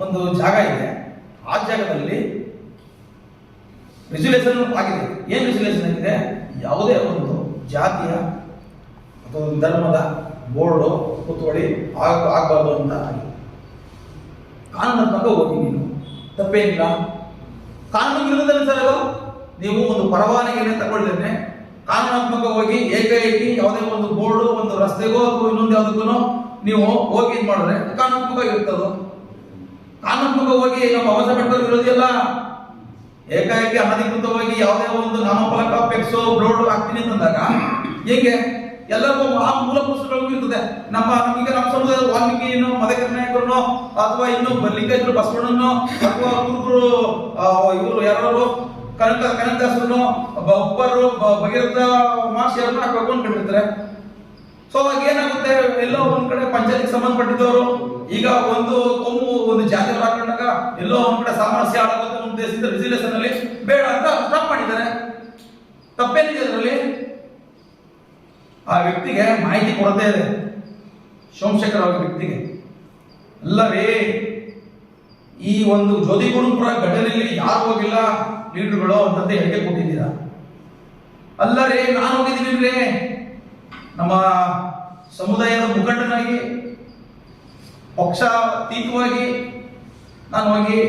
ಒಂದು ಜಾಗ ಇದೆ. ಆ ಜಾಗದಲ್ಲಿ ರೆಸ್ಯುಲೇಷನ್ ಆಗಿದೆ. ಏನು ರೆಸ್ಯುಲೇಷನ್ ಆಗಿದೆ? ಯಾವುದೇ ಒಂದು ಜಾತಿಯ ಅಥವಾ ಧರ್ಮದ ಬೋರ್ಡು ಕೂತ್ಕೊಳ್ಳಿ, ಆಗ, ಆಗಬಾರ್ದು ಅಂತ ಆಗಿದೆ. ಕಾನೂನಾತ್ಮಕ ಹೋಗಿ ನೀನು. ತಪ್ಪೇನಿಲ್ಲ ಕಾನೂನು ವಿರುದ್ಧದಲ್ಲಿ ಸರ್ ನೀವು ಒಂದು ಪರವಾನಗಿಯನ್ನು ತಗೊಳ್ದೇನೆ ಕಾನೂನಾತ್ಮಕ ಹೋಗಿ ಏಕಾಏಕಿ ಯಾವುದೇ ಒಂದು ಬೋರ್ಡು, ಒಂದು ರಸ್ತೆಗೋ ಅಥವಾ ಇನ್ನೊಂದು ಯಾವುದಕ್ಕೂ ನೀವು ಹೋಗಿ ಇದು ಮಾಡಿದ್ರೆ ಕಾನೂನಾತ್ಮಕವಾಗಿ ಇರ್ತದ. ಕಾನೂನಾತ್ಮಕ ಹೋಗಿ ನಮ್ಮ ಅವಶ್ಯ ಪಟ್ಟರು ಇರೋದಿಲ್ಲ. ಏಕಾಏಕಿ ಅನಧಿಕೃತವಾಗಿ ಯಾವುದೇ ಒಂದು ನಾಮಫಲಕ ಪೆಕ್ಸೋ ಬೋರ್ಡ್ ಹಾಕ್ತೀನಿ ಅಂತಂದಾಗ ಹೇಗೆ? ಎಲ್ಲರಿಗೂ ಆ ಮೂಲ ಪುಸ್ತಕಗಳಿಗೂ ಇರ್ತದೆ. ನಮ್ಮ ಈಗ ನಮ್ಮ ಸಮುದಾಯದ ವಾಲ್ಮೀಕಿಯನ್ನು ಮದಕರಿ ನಾಯಕರನ್ನು ಅಥವಾ ಇನ್ನು ಲಿಂಗಾಯತರು ಬಸವಣ್ಣನೋ ಅಥವಾ ಇವರು ಯಾರು ಕನಕ ಕನಕದಾಸರನ್ನು ಒಬ್ಬರು ಭಗೀರಥ ಮಾಸ್ ಯಾರನ್ನ ಕರ್ಕೊಂಡು ಕಂಡಿರ್ತಾರೆ ಸೊ ಅವಾಗ ಏನಾಗುತ್ತೆ? ಎಲ್ಲೋ ಒಂದ್ ಕಡೆ ಪಂಚಾಯತ್ಗೆ ಸಂಬಂಧಪಟ್ಟಿದ್ದವರು, ಈಗ ಒಂದು ಕೊಮ್ಮು ಒಂದು ಜಾತಿ ಹಾಕೊಂಡಾಗ ಎಲ್ಲೋ ಒಂದ್ ಕಡೆ ಸಾಮರಸ್ಯ ಆಡೋದು ಉದ್ದೇಶದಿಂದ ದೇಶದಿಂದ ರೆಸಿಲೇಷನ್ ಅಲ್ಲಿ ಬೇಡ ಅಂತ ಸ್ಟಾಪ್ ಮಾಡಿದ್ದಾರೆ. ತಪ್ಪೇನಿದೆ ಅದರಲ್ಲಿ? ಆ ವ್ಯಕ್ತಿಗೆ ಮಾಹಿತಿ ಕೊಡದೇ ಇದೆ. ಸೋಮಶೇಖರ್ ವ್ಯಕ್ತಿಗೆ. ವ್ಯಕ್ತಿಗೆ ಅಲ್ಲವೇ ಈ ಒಂದು ಜ್ಯೋತಿಗುಣಪುರ ಘಟನೆಯಲ್ಲಿ ಯಾರು ಹೋಗಿಲ್ಲ ಲೀಡರ್ಗಳು ಅಂತಂದು ಹೇಳಿಕೆ ಕೊಟ್ಟಿದ್ದೀರಾ? ಅಲ್ಲರೇ, ನಾನು ಹೋಗಿದ್ದೀನಿ ರೇ ನಮ್ಮ ಸಮುದಾಯದ ಮುಖಂಡನಾಗಿ ಪಕ್ಷಾತೀತವಾಗಿ ನಾನು ಹೋಗಿ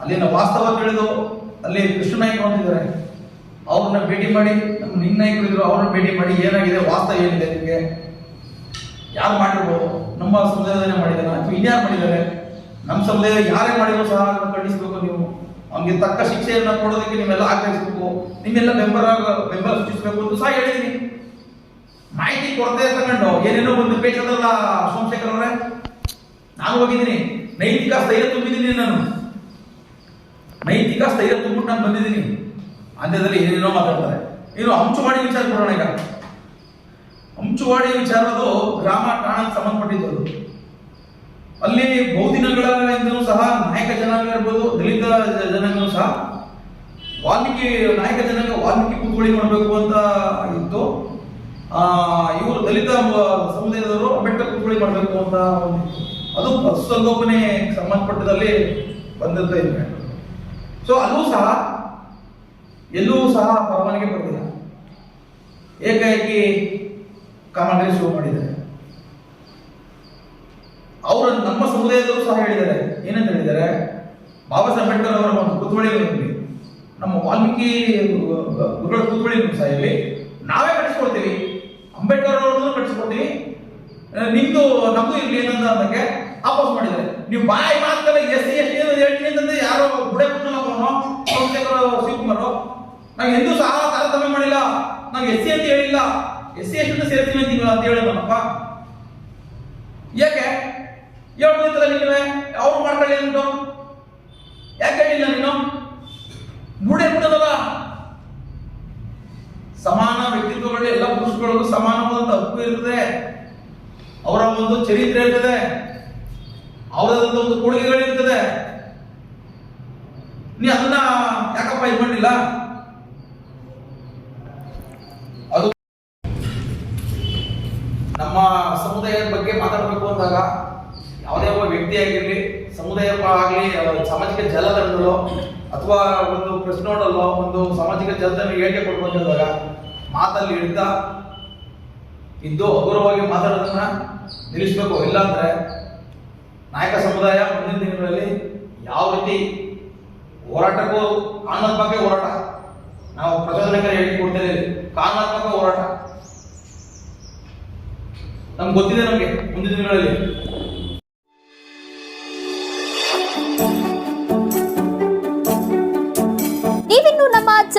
ಅಲ್ಲಿನ ವಾಸ್ತವ ತಿಳಿದು, ಅಲ್ಲಿ ಕೃಷ್ಣ ಅಂತಿದ್ದಾರೆ. ಅವ್ರನ್ನ ಭೇಟಿ ಮಾಡಿ, ನಮ್ಮ ನಿನ್ನ ನಾಯಕರು ಅವ್ರನ್ನ ಭೇಟಿ ಮಾಡಿ ಏನಾಗಿದೆ, ವಾಸ್ತವ ಏನಿದೆ ನಿಮಗೆ? ಯಾರು ಮಾಡಿರ್ಬೋದು ನಮ್ಮ ಸಮುದಾಯದಲ್ಲೇ ಮಾಡಿದಾರೆ ಅಥವಾ ಇನ್ಯಾರು ಮಾಡಿದ್ದಾರೆ? ನಮ್ಮ ಸಮುದಾಯ ಯಾರೇ ಮಾಡಿದ್ರು ಸಹ ಖಂಡಿಸಬೇಕು ನೀವು. ಅವನಿಗೆ ತಕ್ಕ ಶಿಕ್ಷೆಯನ್ನು ಕೊಡೋದಕ್ಕೆ ನೀವೆಲ್ಲ ಆಗ್ರಹಿಸಬೇಕು. ನಿಮ್ಮೆಲ್ಲ ಬೆಂಬಲ ಬೆಂಬಲ ಸೂಚಿಸಬೇಕು ಅಂತ ಸಹ ಹೇಳಿದ್ದೀನಿ ಮಾಹಿತಿ ಕೊರತೆ ತಗೊಂಡು ಏನೇನೋ ಒಂದು ಪೇಟದಲ್ಲ ಸೋಮಶೇಖರ್ ಅವರೇ. ನಾನು ಹೋಗಿದ್ದೀನಿ. ನೈತಿಕ ಸ್ಥೈರ್ಯ ತುಂಬಿದ್ದೀನಿ ನಾನು. ನೈತಿಕ ಸ್ಥೈರ್ಯ ತುಂಬಿಟ್ಟು ನಾನು ಬಂದಿದ್ದೀನಿ. ಅಂತ್ಯದಲ್ಲಿ ಏನೇನೋ ಮಾತಾಡ್ತಾರೆ. ಇನ್ನು ಹಂಚುವಾಡಿ ವಿಚಾರ ಕೊಡೋಣ ಈಗ. ಹಂಚುವಾಡಿ ವಿಚಾರದು ಗ್ರಾಮ ಠಾಣಕ್ಕೆ ಸಂಬಂಧಪಟ್ಟಿದ್ದು ಅಲ್ಲಿ ಬಹುದಿನಗಳಿಂದಲೂ ಸಹ ನಾಯಕ ಜನಾಂಗ ಇರ್ಬೋದು, ದಲಿತ ಜನಾಂಗ ಸಹ ವಾಲ್ಮೀಕಿ, ನಾಯಕ ಜನಾಂಗ ವಾಲ್ಮೀಕಿ ಕೂತ್ಕೊಳ್ಳಿ ಮಾಡಬೇಕು ಅಂತ ಇತ್ತು. ಆ, ಇವರು ದಲಿತ ಸಮುದಾಯದವರು ಅಂಬೇಡ್ಕರ್ ಕೂತ್ಕೊಳ್ಳಿ ಮಾಡಬೇಕು ಅಂತ ಅದು ಪಶುಸಂಗೋಪನೆ ಸಂಬಂಧಪಟ್ಟದಲ್ಲಿ ಬಂದಂತ ಇದೆ ಸೊ ಅಲ್ಲೂ ಸಹ, ಎಲ್ಲೂ ಸಹ ಪರವಾನಿಗೆ ಬರ್ತಿಲ್ಲ ಏಕಾಏಕಿ ಕಾಮಗಾರಿ ಶುರು ಮಾಡಿದ್ದಾರೆ. ಸಹ ಹೇಳಿದ್ದಾರೆ. ಏನಂತ ಹೇಳಿದ್ದಾರೆ? ಬಾಬಾ ಸಾಹೇಬ್ ಅಂಬೇಡ್ಕರ್ ಅವರ ಒಂದು ಇರಲಿ ನಮ್ಮ ವಾಲ್ಮೀಕಿ ಗುರುಗಳ ಪುತ್ಥಳಿ ಸಹ ಇಲ್ಲಿ. ನಾವೇ ಕಟ್ಟಿಸ್ಕೊಳ್ತೀವಿ ಅಂಬೇಡ್ಕರ್ ಅವರನ್ನು ಕಟ್ಟಿಸ್ಕೊಳ್ತೀವಿ ನಿಮ್ದು ನಮ್ದು ಇಲ್ಲಿ ಏನಂತ ಅದಕ್ಕೆ ಆಪೋಸ್ ಮಾಡಿದ್ದಾರೆ. ನೀವು ಬಾಯಿ ಮಾತಲ್ಲ, ಎಸ್, ಸಿ, ಎಸ್, ಟಿ ಹೇಳ್ತೀನಿ ಅಂತಂದ್ರೆ ಯಾರೋ ಬುಡೆ ಪುಟ್ಟನವನು ಸೋಮಶೇಖರ ಶಿವಕುಮಾರ್ ನಾವು ಎಂದೂ ಸಹ ತಾರತಮ್ಯ ಮಾಡಿಲ್ಲ. ನಾವು ಎಸ್, ಸಿ ಅಂತ ಹೇಳಿಲ್ಲ. ಎಸ್, ಸಿ, ಎಸ್, ಟಿ ಸೇರ್ತೀನಿ ಅಂತ ಹೇಳಿದ್ನಪ್ಪ ಯಾಕೆ ಹೇಳ್ಬೋದಿತ್ತಲ್ಲ ನೀವೇ ಅವ್ರು ಮಾಡ್ಕೊಳ್ಳಿ ಅಂದ್ಬಿಟ್ಟು ಯಾಕೆ ಹೇಳಿಲ್ಲ ನೀನು ಬುಡೆ ಬಿಡೋದಲ್ಲ ಸಮಾನ ವ್ಯಕ್ತಿತ್ವಗಳು ಎಲ್ಲ ಪುರುಷಗಳಿಗೂ ಸಮಾನವಾದಂತ ಹಕ್ಕು ಇರ್ತದೆ ಅವರ ಒಂದು ಚರಿತ್ರೆ ಇರ್ತದೆ ಅವರದಂತ ಒಂದು ಕೊಡುಗೆಗಳಿರ್ತದೆ ನೀ ಅದನ್ನ ಯಾಕಪ್ಪ ಇದು ಮಾಡಿಲ್ಲ? ಅದು ನಮ್ಮ ಸಮುದಾಯದ ಬಗ್ಗೆ ಮಾತಾಡಬೇಕು ಅಂದಾಗ ಯಾವುದೇ ಒಬ್ಬ ವ್ಯಕ್ತಿ ಆಗಿರ್ಲಿ, ಸಮುದಾಯ ಆಗಲಿ ಸಾಮಾಜಿಕ ಜಾಲತಾಣಗಳು ಅಥವಾ ಒಂದು ಪ್ರಶ್ನೆ ಒಂದು ಸಾಮಾಜಿಕ ಜಲದಲ್ಲಿ ಹೇಳಿಕೆ ಕೊಡ್ಬೇಕು ಮಾತಲ್ಲಿ ಹಿಡ್ತಾ ಇದ್ದು ಅಗೌರವವಾಗಿ ಮಾತಾಡೋದನ್ನ ನಿಲ್ಲಿಸ್ಬೇಕು. ಇಲ್ಲಾಂದ್ರೆ ನಾಯಕ ಸಮುದಾಯ ಮುಂದಿನ ದಿನಗಳಲ್ಲಿ ಯಾವ ರೀತಿ ಹೋರಾಟಕ್ಕೂ ಕಾನೂನಾತ್ಮಕ ಹೋರಾಟ. ನಾವು ಪ್ರಚೋದನಕಾರಿ ಹೇಳಿಕೊಡ್ತೇವೆ ಕಾನೂನಾತ್ಮಕ ಹೋರಾಟ. ನಮ್ಗೆ ಗೊತ್ತಿದೆ ನಮಗೆ ಮುಂದಿನ ದಿನಗಳಲ್ಲಿ.